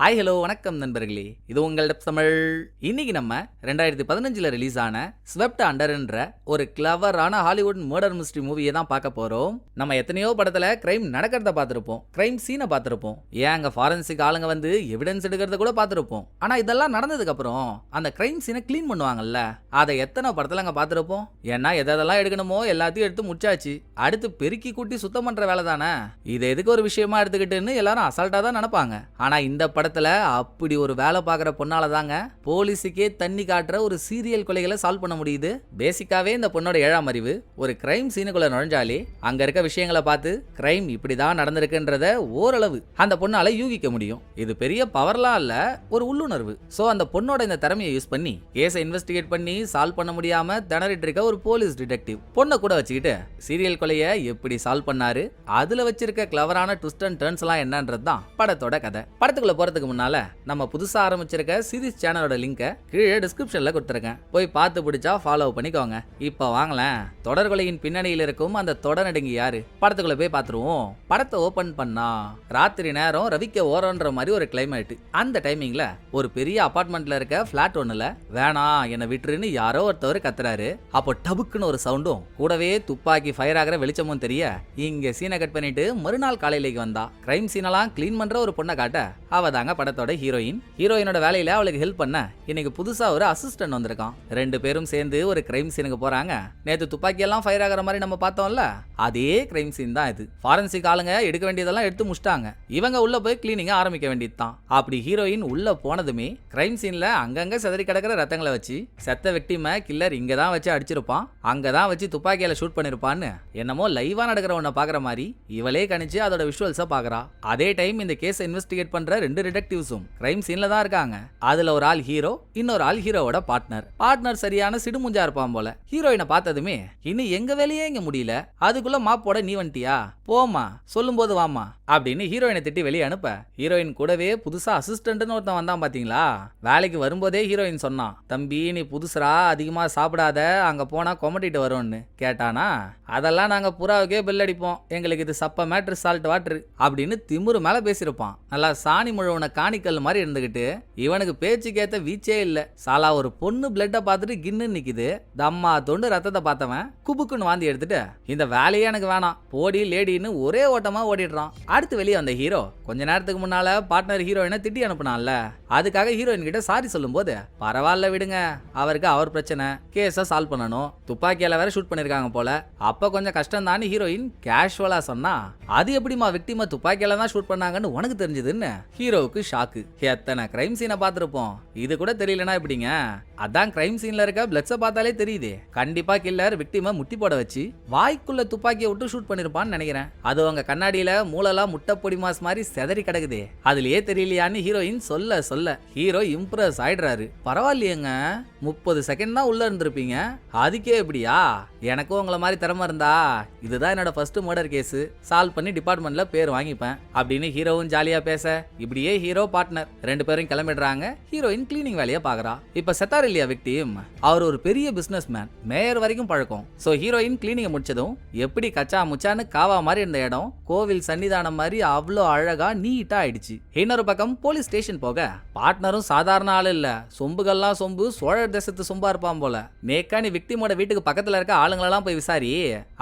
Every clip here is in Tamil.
ஹாய் ஹலோ வணக்கம் நண்பர்களே. இது உங்கள் டப் தமிழ். இன்னைக்கு நம்ம ரெண்டாயிரத்தி பதினஞ்சில் ரிலீஸ் ஆன ஸ்வெப்ட் அண்டர்ன்ற ஒரு கிளவரான ஹாலிவுட் மர்டர் மிஸ்ட்ரி மூவியை தான் பார்க்க போகிறோம் நம்ம எத்தனையோ படத்தில் கிரைம் நடக்கிறத பார்த்துருப்போம். கிரைம் சீனை பார்த்துருப்போம். ஏன் அங்கே ஃபாரன்சிக் ஆளுங்க வந்து எவிடன்ஸ் எடுக்கிறத கூட பார்த்துருப்போம். ஆனால் இதெல்லாம் நடந்ததுக்கப்புறம் அந்த கிரைம் சீனை க்ளீன் பண்ணுவாங்கல்ல அதை எத்தனை படத்தில் அங்கே பார்த்துருப்போம்? ஏன்னா எதெல்லாம் எடுக்கணுமோ எல்லாத்தையும் எடுத்து முடிச்சாச்சு. அடுத்து பெருக்கி கூட்டி சுத்தம் பண்ணுற வேலை தானே இது எதுக்கு ஒரு விஷயமா எடுத்துக்கிட்டுன்னு எல்லாரும் அசால்ட்டாக தான் நினப்பாங்க. ஆனால் இந்த படத்துல அப்படி ஒரு வேலை பார்க்குற பொண்ணால தாங்க போலீஸுக்கே தண்ணி காட்டுற ஒரு சீரியல் கொலைகளை சால்வ் பண்ண முடியுது. பேசிக்காவே இந்த பொண்ணோட ஏழாம் அறிவு ஒரு கிரைம் சீனுக்குள்ள நுழைஞ்சாலே அங்க இருக்க விஷயங்களை பார்த்து கிரைம் இப்படிதான் நடந்திருக்குன்றத ஓரளவு அந்த பொண்ணால யூகிக்க முடியும். இது பெரிய பவர்லாம் இல்ல ஒரு உள்ளுணர்வு. சோ அந்த பொண்ணோட இந்த திறமையை யூஸ் பண்ணி கேஸை இன்வெஸ்டிகேட் பண்ணி சால்வ் பண்ண முடியாம திணறிட்டு இருக்க ஒரு போலீஸ் டிடெக்டிவ் பொண்ணை கூட வச்சுக்கிட்டு சீரியல் கொலையை எப்படி சால்வ் பண்ணாரு அதுல வச்சிருக்க கிளவரான ட்விஸ்ட் அண்ட் டர்ன்ஸ் எல்லாம் என்னன்றது தான் படத்தோட கதை. படத்துக்குள்ள போறதுக்கு முன்னால நம்ம புதுசா ஆரம்பிச்சிருக்க சீரிஸ் சேனலோட லிங்கை கீழே டிஸ்கிரிப்ஷனில் கொடுத்துருக்கேன் போய் பார்த்து பிடிச்சா ஃபாலோ பண்ணிக்கோங்க. இப்போ வாங்களேன். தொடர்கொலையின் பின்னணியில் இருக்கும் அந்த தொடநடுங்கி யாரு? படத்துக்குள்ள போய் பார்த்துருவோம். படத்தை ஓபன் பண்ணா ராத்திரி நேரம் ரவிக்க ஓரன்ற மாதிரி ஒரு கிளைமேட் அந்த டைமிங்ல ஒரு பெரிய அபார்ட்மெண்ட்ல இருக்க பிளாட் ஒண்ணுல வேணாம் என்னை விட்டுருன்னு யாரோ ஒருத்தவர் கத்துறாரு. அப்போ டபுக்குன்னு ஒரு சவுண்டும் கூடவே துப்பாக்கி ஃபயர் ஆகிற வெளிச்சமும் தெரிய இங்க சீனை கட் பண்ணிட்டு மறுநாள் காலையிலேக்கு வந்தா கிரைம் சீனெல்லாம் க்ளீன் பண்ற ஒரு பொண்ணை காட்ட அவ தாங்க படத்தோட ஹீரோயின் ஹீரோயினோட வேலையில அவளுக்கு ஹெல்ப் பண்ண இன்னைக்கு புதுசா ஒரு அசிஸ்டன்ட் வந்திருக்கான். ரெண்டு பேரும் சேர்ந்து ஒரு கிரைம் சீனுக்கு போறாங்க. நேத்து துப்பாக்கி எல்லாம் ஃபயர் ஆகிற மாதிரி நம்ம பார்த்தோம்ல அதே கிரைம் சீன் தான் இது. ஃபாரன்சிக் ஆளுங்க எடுக்க வேண்டியதெல்லாம் எடுத்து முடிச்சிட்டாங்க. இவங்க உள்ள போய் கிளீனிங்க ஆரம்பிக்க வேண்டியது தான் அப்படி ஹீரோயின் உள்ள போனதுமே கிரைம் சீன்ல அங்கங்க சிதறி கிடக்கிற ரத்தங்களை வச்சு செத்த வெக்டிம கில்லர் இங்க தான் வச்சு அடிச்சிருப்பான். அங்க தான் வச்சு துப்பாக்கியால ஷூட் பண்ணிருப்பான்னு என்னமோ லைவா நடக்கிற ஒன்ன பாக்குற மாதிரி இவளே கணிச்சு அதோட விஷுவல்ஸ பாக்குறா அதே டைம் இந்த கேஸ் இன்வெஸ்டிகேட் பண்ற ரெண்டு டிடெக்டிவ்ஸும் கிரைம் சீன்ல தான் இருக்காங்க. அதுல ஒரு ஆள் ஹீரோ இன்னொரு ஆள் ஹீரோவோட பார்ட்னர் பார்ட்னர் சரியான சிடுமுஞ்சா இருப்பான் போல. ஹீரோயினை பார்த்ததுமே இன்னும் எங்க வேலையே இங்க முடியல? அதுக்குள்ள மாப்போட நீ வந்துட்டியா? போமா சொல்லும்போது வாமா அப்படின்னு ஹீரோயினை திட்டி வெளியே அனுப்ப. ஹீரோயின் கூடவே புதுசா அசிஸ்டன்ட்னு ஒருத்தன் வந்தான் பாத்தீங்களா? வேலைக்கு வரும்போதே ஹீரோயின் சொன்னான் தம்பி நீ புதுசுரா அதிகமா சாப்பிடாத அங்க போனா கொமட்டிட்டு வரும்னு. கேட்டானா அதெல்லாம் நாங்க புறாவுக்கே பில் அடிப்போம். எங்களுக்கு இது சப்ப மேட்ரு சால்ட் வாட்டர் அப்படின்னு திமுரு மேல பேசியிருப்பான். நல்லா சாணி முழுவன காணிக்கல் மாதிரி இருந்துகிட்டு இவனுக்கு பேச்சுக்கேத்த வீச்சே இல்லை. சாலா ஒரு பொண்ணு பிளட்டை பார்த்துட்டு கின்னு நிக்குது. தம்மா தொண்டு ரத்தத்தை பார்த்தவன் குபுக்குன்னு வாந்தி எடுத்துட்டு இந்த வேலையே எனக்கு வேணாம். போடி லேடின்னு ஒரே ஓட்டமா ஓடிடுறான். அடுத்து வெளியே வந்த ஹீரோ கொஞ்ச நேரத்துக்கு முன்னால பார்ட்னர் ஹீரோயினை திட்டி அனுப்புனான்ல. அதுக்காக ஹீரோயின் கிட்ட சாரி சொல்லும்போது பரவாயில்ல விடுங்க அவருக்கு அவர் பிரச்சனை கேஸை சால்வ் பண்ணணும். துப்பாக்கியால வேற ஷூட் பண்ணிருக்காங்க போல. அப்ப கொஞ்சம் கஷ்டம் தான் ஹீரோயின் கேஷுவலா சொன்னா அது எப்படிமா விக்டிமா துப்பாக்கியால தான் ஷூட் பண்ணாங்கன்னு உனக்கு தெரிஞ்சதுன்னு ஹீரோ ஹீரோவுக்கு ஷாக்கு எத்தனை கிரைம் சீனை பார்த்துருப்போம்? இது கூட தெரியலனா எப்படிங்க? அதான் கிரைம் சீன்ல இருக்க பிளட்ஸை பார்த்தாலே தெரியுது. கண்டிப்பா கில்லர் விக்டிமை முட்டி போட வச்சு வாய்க்குள்ள துப்பாக்கியை விட்டு ஷூட் பண்ணிருப்பான்னு நினைக்கிறேன். அது அவங்க கண்ணாடியில மூளெல்லாம் முட்டை பொடி மாஸ் மாதிரி செதறி கிடக்குதே. அதுலயே தெரியலையான்னு ஹீரோயின் சொல்ல சொல்ல ஹீரோ இம்ப்ரெஸ் ஆயிடுறாரு. பரவாயில்லையேங்க. முப்பது செகண்ட் தான் உள்ள இருந்திருப்பீங்க. அதுக்கே எப்படியா? எனக்கும் உங்களை மாதிரி திறமை இருந்தா இதுதான் என்னோட ஃபர்ஸ்ட் மர்டர் கேஸ் சால்வ் பண்ணி டிபார்ட்மெண்ட்ல பேர் வாங்கிப்பேன். அப்படின்னு ஹீரோவும் ஜாலியா பேச இப்படியே ஹீரோ பார்ட்னர் ரெண்டு பேரும் கிளம்பிடுறாங்க. ஹீரோயின் கிளீனிங் வேலையை பாக்குறா இப்ப செத்தார் இல்லையா விக்டிம் அவர் ஒரு பெரிய பிசினஸ் மேன் மேயர் வரைக்கும் பழக்கம். சோ ஹீரோயின் கிளீனிங்கை முடிச்சதும் எப்படி கச்சா முச்சான்னு காவா மாதிரி இருந்த இடம் கோவில் சன்னிதானம் மாதிரி அவ்வளோ அழகா நீட்டா ஆயிடுச்சு. இன்னொரு பக்கம் போலீஸ் ஸ்டேஷன் போக பார்ட்னரும் சாதாரண ஆள் இல்ல. சொம்புகள்லாம் சொம்பு சோழர் தேசத்து சொம்பா இருப்பான் போல. நேக்கா நீ விக்டிமோட வீட்டுக்கு பக்கத்துல இருக்க ஆளுங்களெல்லாம் போய் விசாரி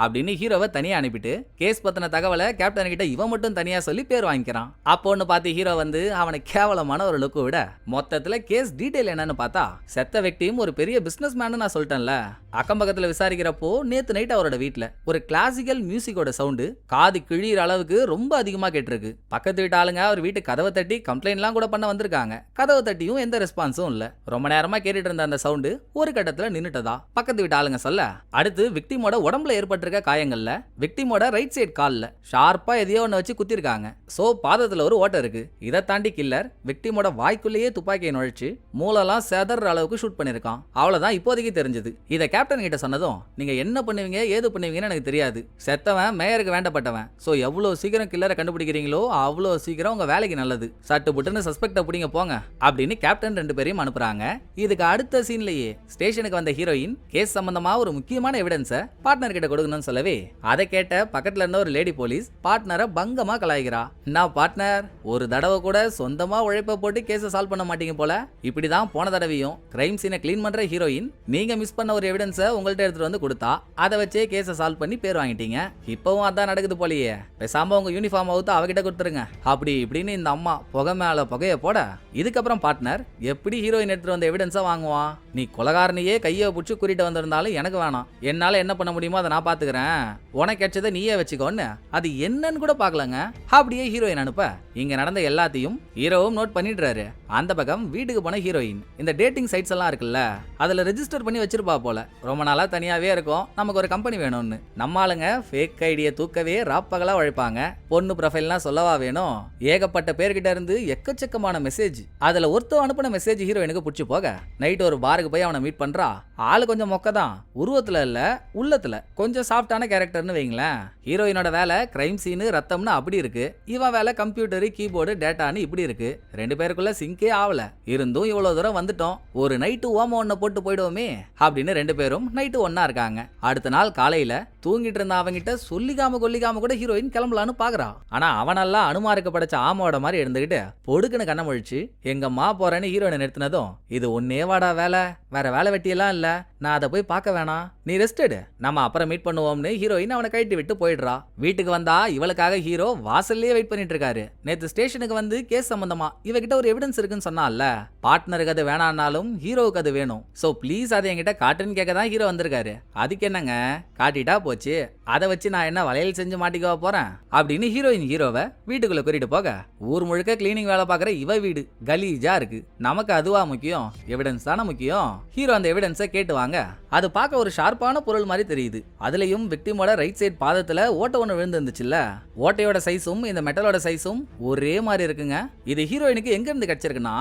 அப்படின்னு ஹீரோவை தனியா அனுப்பிட்டு கேஸ் பத்தின தகவலை கேப்டன் கிட்ட இவன் மட்டும் தனியா சொல்லி பேர் வாங்கிக்கிறான். அப்போன்னு பார்த்து ஹீரோ வந்து அவனை கேவலமான ஒரு லுக்கு விட மொத்தத்துல கேஸ் டீடைல் என்னன்னு பார்த்தா செத்த வெக்டியும் ஒரு பெரிய பிசினஸ் மேனு நான் சொல்லிட்டேன்ல. அக்கம் பக்கத்துல விசாரிக்கிறப்போ நேத்து நைட் அவரோட வீட்ல ஒரு கிளாசிக்கல் மியூசிக்கோட சவுண்டு காது கிழியிற அளவுக்கு ரொம்ப அதிகமா கேட்டிருக்கு. பக்கத்து வீட்டு ஆளுங்க அவர் வீட்டு கதவை தட்டி கம்ப்ளைண்ட்லாம் கூட பண்ண வந்திருக்காங்க. கதவை தட்டியும் எந்த ரெஸ்பான்ஸும் இல்ல. ரொம்ப நேரமா கேட்டுட்டு இருந்த அந்த சவுண்டு ஒரு கட்டத்துல நின்னுட்டதா? பக்கத்து வீட்டு ஆளுங்க சொல்ல அடுத்து விக்டிமோட உடம்புல ஏற்பட்டிருக்க காயங்கள்ல விக்டிமோட ரைட் சைடு கால்ல ஷார்ப்பா எதையோ ஒன்று வச்சு குத்திருக்காங்க. சோ பாதத்துல ஒரு ஓட்ட இருக்கு. இதை தாண்டி கில்லர் விக்டிமோட வாய்க்குள்ளேயே துப்பாக்கியை நுழைச்சு மூலெல்லாம் செதற அளவுக்கு ஷூட் பண்ணியிருக்கான் அவ்வளோதான் இப்போதைக்கு தெரிஞ்சது. இதை கேப்டன் கிட்ட சொன்னதும் நீங்க என்ன பண்ணுவீங்க ஏது பண்ணுவீங்கன்னு எனக்கு தெரியாது. செத்தவன் மேயருக்கு வேண்டப்பட்டவன். ஸோ எவ்வளோ சீக்கிரம் கில்லரை கண்டுபிடிக்கிறீங்களோ அவ்வளோ சீக்கிரம் உங்க வேலைக்கு நல்லது. சட்டு புட்டுன்னு சஸ்பெக்டை பிடிங்க போங்க. அப்படின்னு கேப்டன் ரெண்டு பேரையும் அனுப்புறாங்க. இதுக்கு அடுத்த சீன்லயே ஸ்டேஷனுக்கு வந்த ஹீரோயின் கேஸ் சம்பந்தமா ஒரு முக்கியமான எவிடன்ஸை பார்ட்னர் கிட்ட கொடுக்கணும்னு சொல்லவே அதை கேட்ட பக்கத்துல இருந்த ஒரு லேடி போலீஸ் பார்ட்னரை பங்கமா கலாய்க்கிறா. நான் பார்ட்னர் ஒரு தடவை கூட சொந்தமா உழைப்ப போட்டு கேஸை சால்வ் பண்ண மாட்டீங்க போல. இப்படிதான் போன தடவையும் கிரைம் சீனை க்ளீன் பண்ற ஹீரோயின் நீங்க மிஸ் பண்ண ஒரு எவிடன்ஸை உங்கள்கிட்ட எடுத்துட்டு வந்து கொடுத்தா அதை வச்சே கேஸை சால்வ் பண்ணி பேர் வாங்கிட்டீங்க. இப்பவும் அதான் நடக்குது போலயே. பேசாம உங்க யூனிஃபார்ம் அவுத்து அவகிட்ட கொடுத்துருங்க. அப்படி இப்படின்னு இந்த அம்மா புகை மேல புகையை போட இதுக்கப்புறம் பார்ட்னர் எப்படி ஹீரோயின் எடுத்துட்டு வந்த எவிடன்ஸை வாங்குவான்? நீ கொலகாரனையே கையை பிடிச்சி கூட்டிட்டு வந்திருந்தாலும் எனக்கு வேணாம். என்னால என்ன பண்ண முடியுமோ அதை நான் பாத்துக்கிறேன். உனக்கு கிடைச்சதை நீயே வச்சுக்கோன்னு. அது என்னன்னு கூட பார்க்கலங்க. அப்படியே ஹீரோயின் அனுப்ப. இங்க நடந்த எல்லாத்தையும் ஹீரோவும் நோட் பண்ணிடுறாரு. அந்த பக்கம் வீட்டுக்கு போன ஹீரோயின் இந்த டேட்டிங் சைட்ஸ் எல்லாம் இருக்குல்ல அதுல ரெஜிஸ்டர் பண்ணி வச்சிருப்பா போல. ரொம்ப நாளா தனியாவே இருக்கும். நமக்கு ஒரு கம்பெனி வேணும்னு. நம்ம ஆளுங்க ஃபேக் ஐடியை தூக்கவே ராப்பகலா உழைப்பாங்க. பொண்ணு ப்ரொஃபைல்லாம் சொல்லவா வேணும்? ஏகப்பட்ட பேர்கிட்ட இருந்து எக்கச்சக்கமான மெசேஜ் அதுல ஒருத்தவன் அனுப்பின மெசேஜ் ஹீரோயினுக்கு பிடிச்சி போக. நைட் ஒரு பாருக்கு போய் அவனை மீட் பண்றா. ஆள் கொஞ்சம் மொக்க தான் உருவத்தில் இல்ல உள்ளத்தில். கொஞ்சம் சாஃப்டான கேரக்டர்னு வைங்களேன். ஹீரோயினோட வேலை கிரைம் சீனு ரத்தம்னு அப்படி இருக்கு. இவன் வேலை கம்ப்யூட்டரு கீபோர்டு டேட்டான்னு இப்படி இருக்கு. ரெண்டு பேருக்குள்ள சிங்கே ஆகல இருந்தும் இவ்வளோ தூரம் வந்துட்டோம். ஒரு நைட்டு ஓம ஒன்றை போட்டு போயிடுவோமே அப்படின்னு ரெண்டு பேரும் நைட்டு ஒன்னா இருக்காங்க. அடுத்த நாள் காலையில தூங்கிட்டு இருந்த அவங்கிட்ட சொல்லிக்காம கொல்லிக்காம கூட ஹீரோயின் கிளம்பலான்னு பாக்குறான் ஆனா அவனெல்லாம் அனுமாருக்கு படைச்ச ஆமாவோட மாதிரி இருந்துகிட்டு பொடுக்குன்னு கண்ண முழிச்சு எங்கம்மா போறேன்னு ஹீரோயினை நிறுத்தினதும் இது ஒன்னே வாடா வேலை. வேற வேலை வெட்டியெல்லாம் இல்ல. நான் அதை போய் பார்க்க வேணாம் நீ ரெஸ்ட் எடு. நம்ம அப்புறம் மீட் பண்ணுவோம்னு ஹீரோயின் அவனை கழட்டி விட்டு போயிடுறா. வீட்டுக்கு வந்தா இவளுக்காக ஹீரோ வாசல்லே வெயிட் பண்ணிட்டு இருக்காரு. நேத்து ஸ்டேஷனுக்கு வந்து கேஸ் சம்பந்தமா இவகிட்ட ஒரு எவிடன்ஸ் இருக்குன்னு சொன்னால பார்ட்னருக்கு அது வேணான்னாலும் ஹீரோவுக்கு அது வேணும். சோ ப்ளீஸ் அதை என்கிட்ட காட்டுன்னு கேட்க தான் ஹீரோ வந்திருக்காரு. அதுக்கு என்னங்க? காட்டிட்டா போச்சு. அதை வச்சு நான் என்ன வளையல் செஞ்சு மாட்டிக்கவா போறேன்? அப்படின்னு ஹீரோயின் ஹீரோவை வீட்டுக்குள்ள கூட்டிட்டு போக. ஊர் முழுக்க கிளீனிங் வேலை பார்க்குற இவ வீடு கலீஜா இருக்கு. நமக்கு அதுவா முக்கியம். எவிடன்ஸ் தானே முக்கியம். ஹீரோ அந்த எவிடன்ஸை கேட்டு வாங்க. அது பார்க்க ஒரு ஷார்ப்பான பொருள் மாதிரி தெரியுது. அதுலயும் விக்டிமோட ரைட் சைடு பாதத்துல ஓட்டை ஒன்று விழுந்துருந்துச்சுல்ல? ஓட்டையோட சைஸும் இந்த மெட்டலோட சைஸும் ஒரே மாதிரி இருக்குங்க. இது ஹீரோயினுக்கு எங்க இருந்து கிடைச்சிருக்குன்னா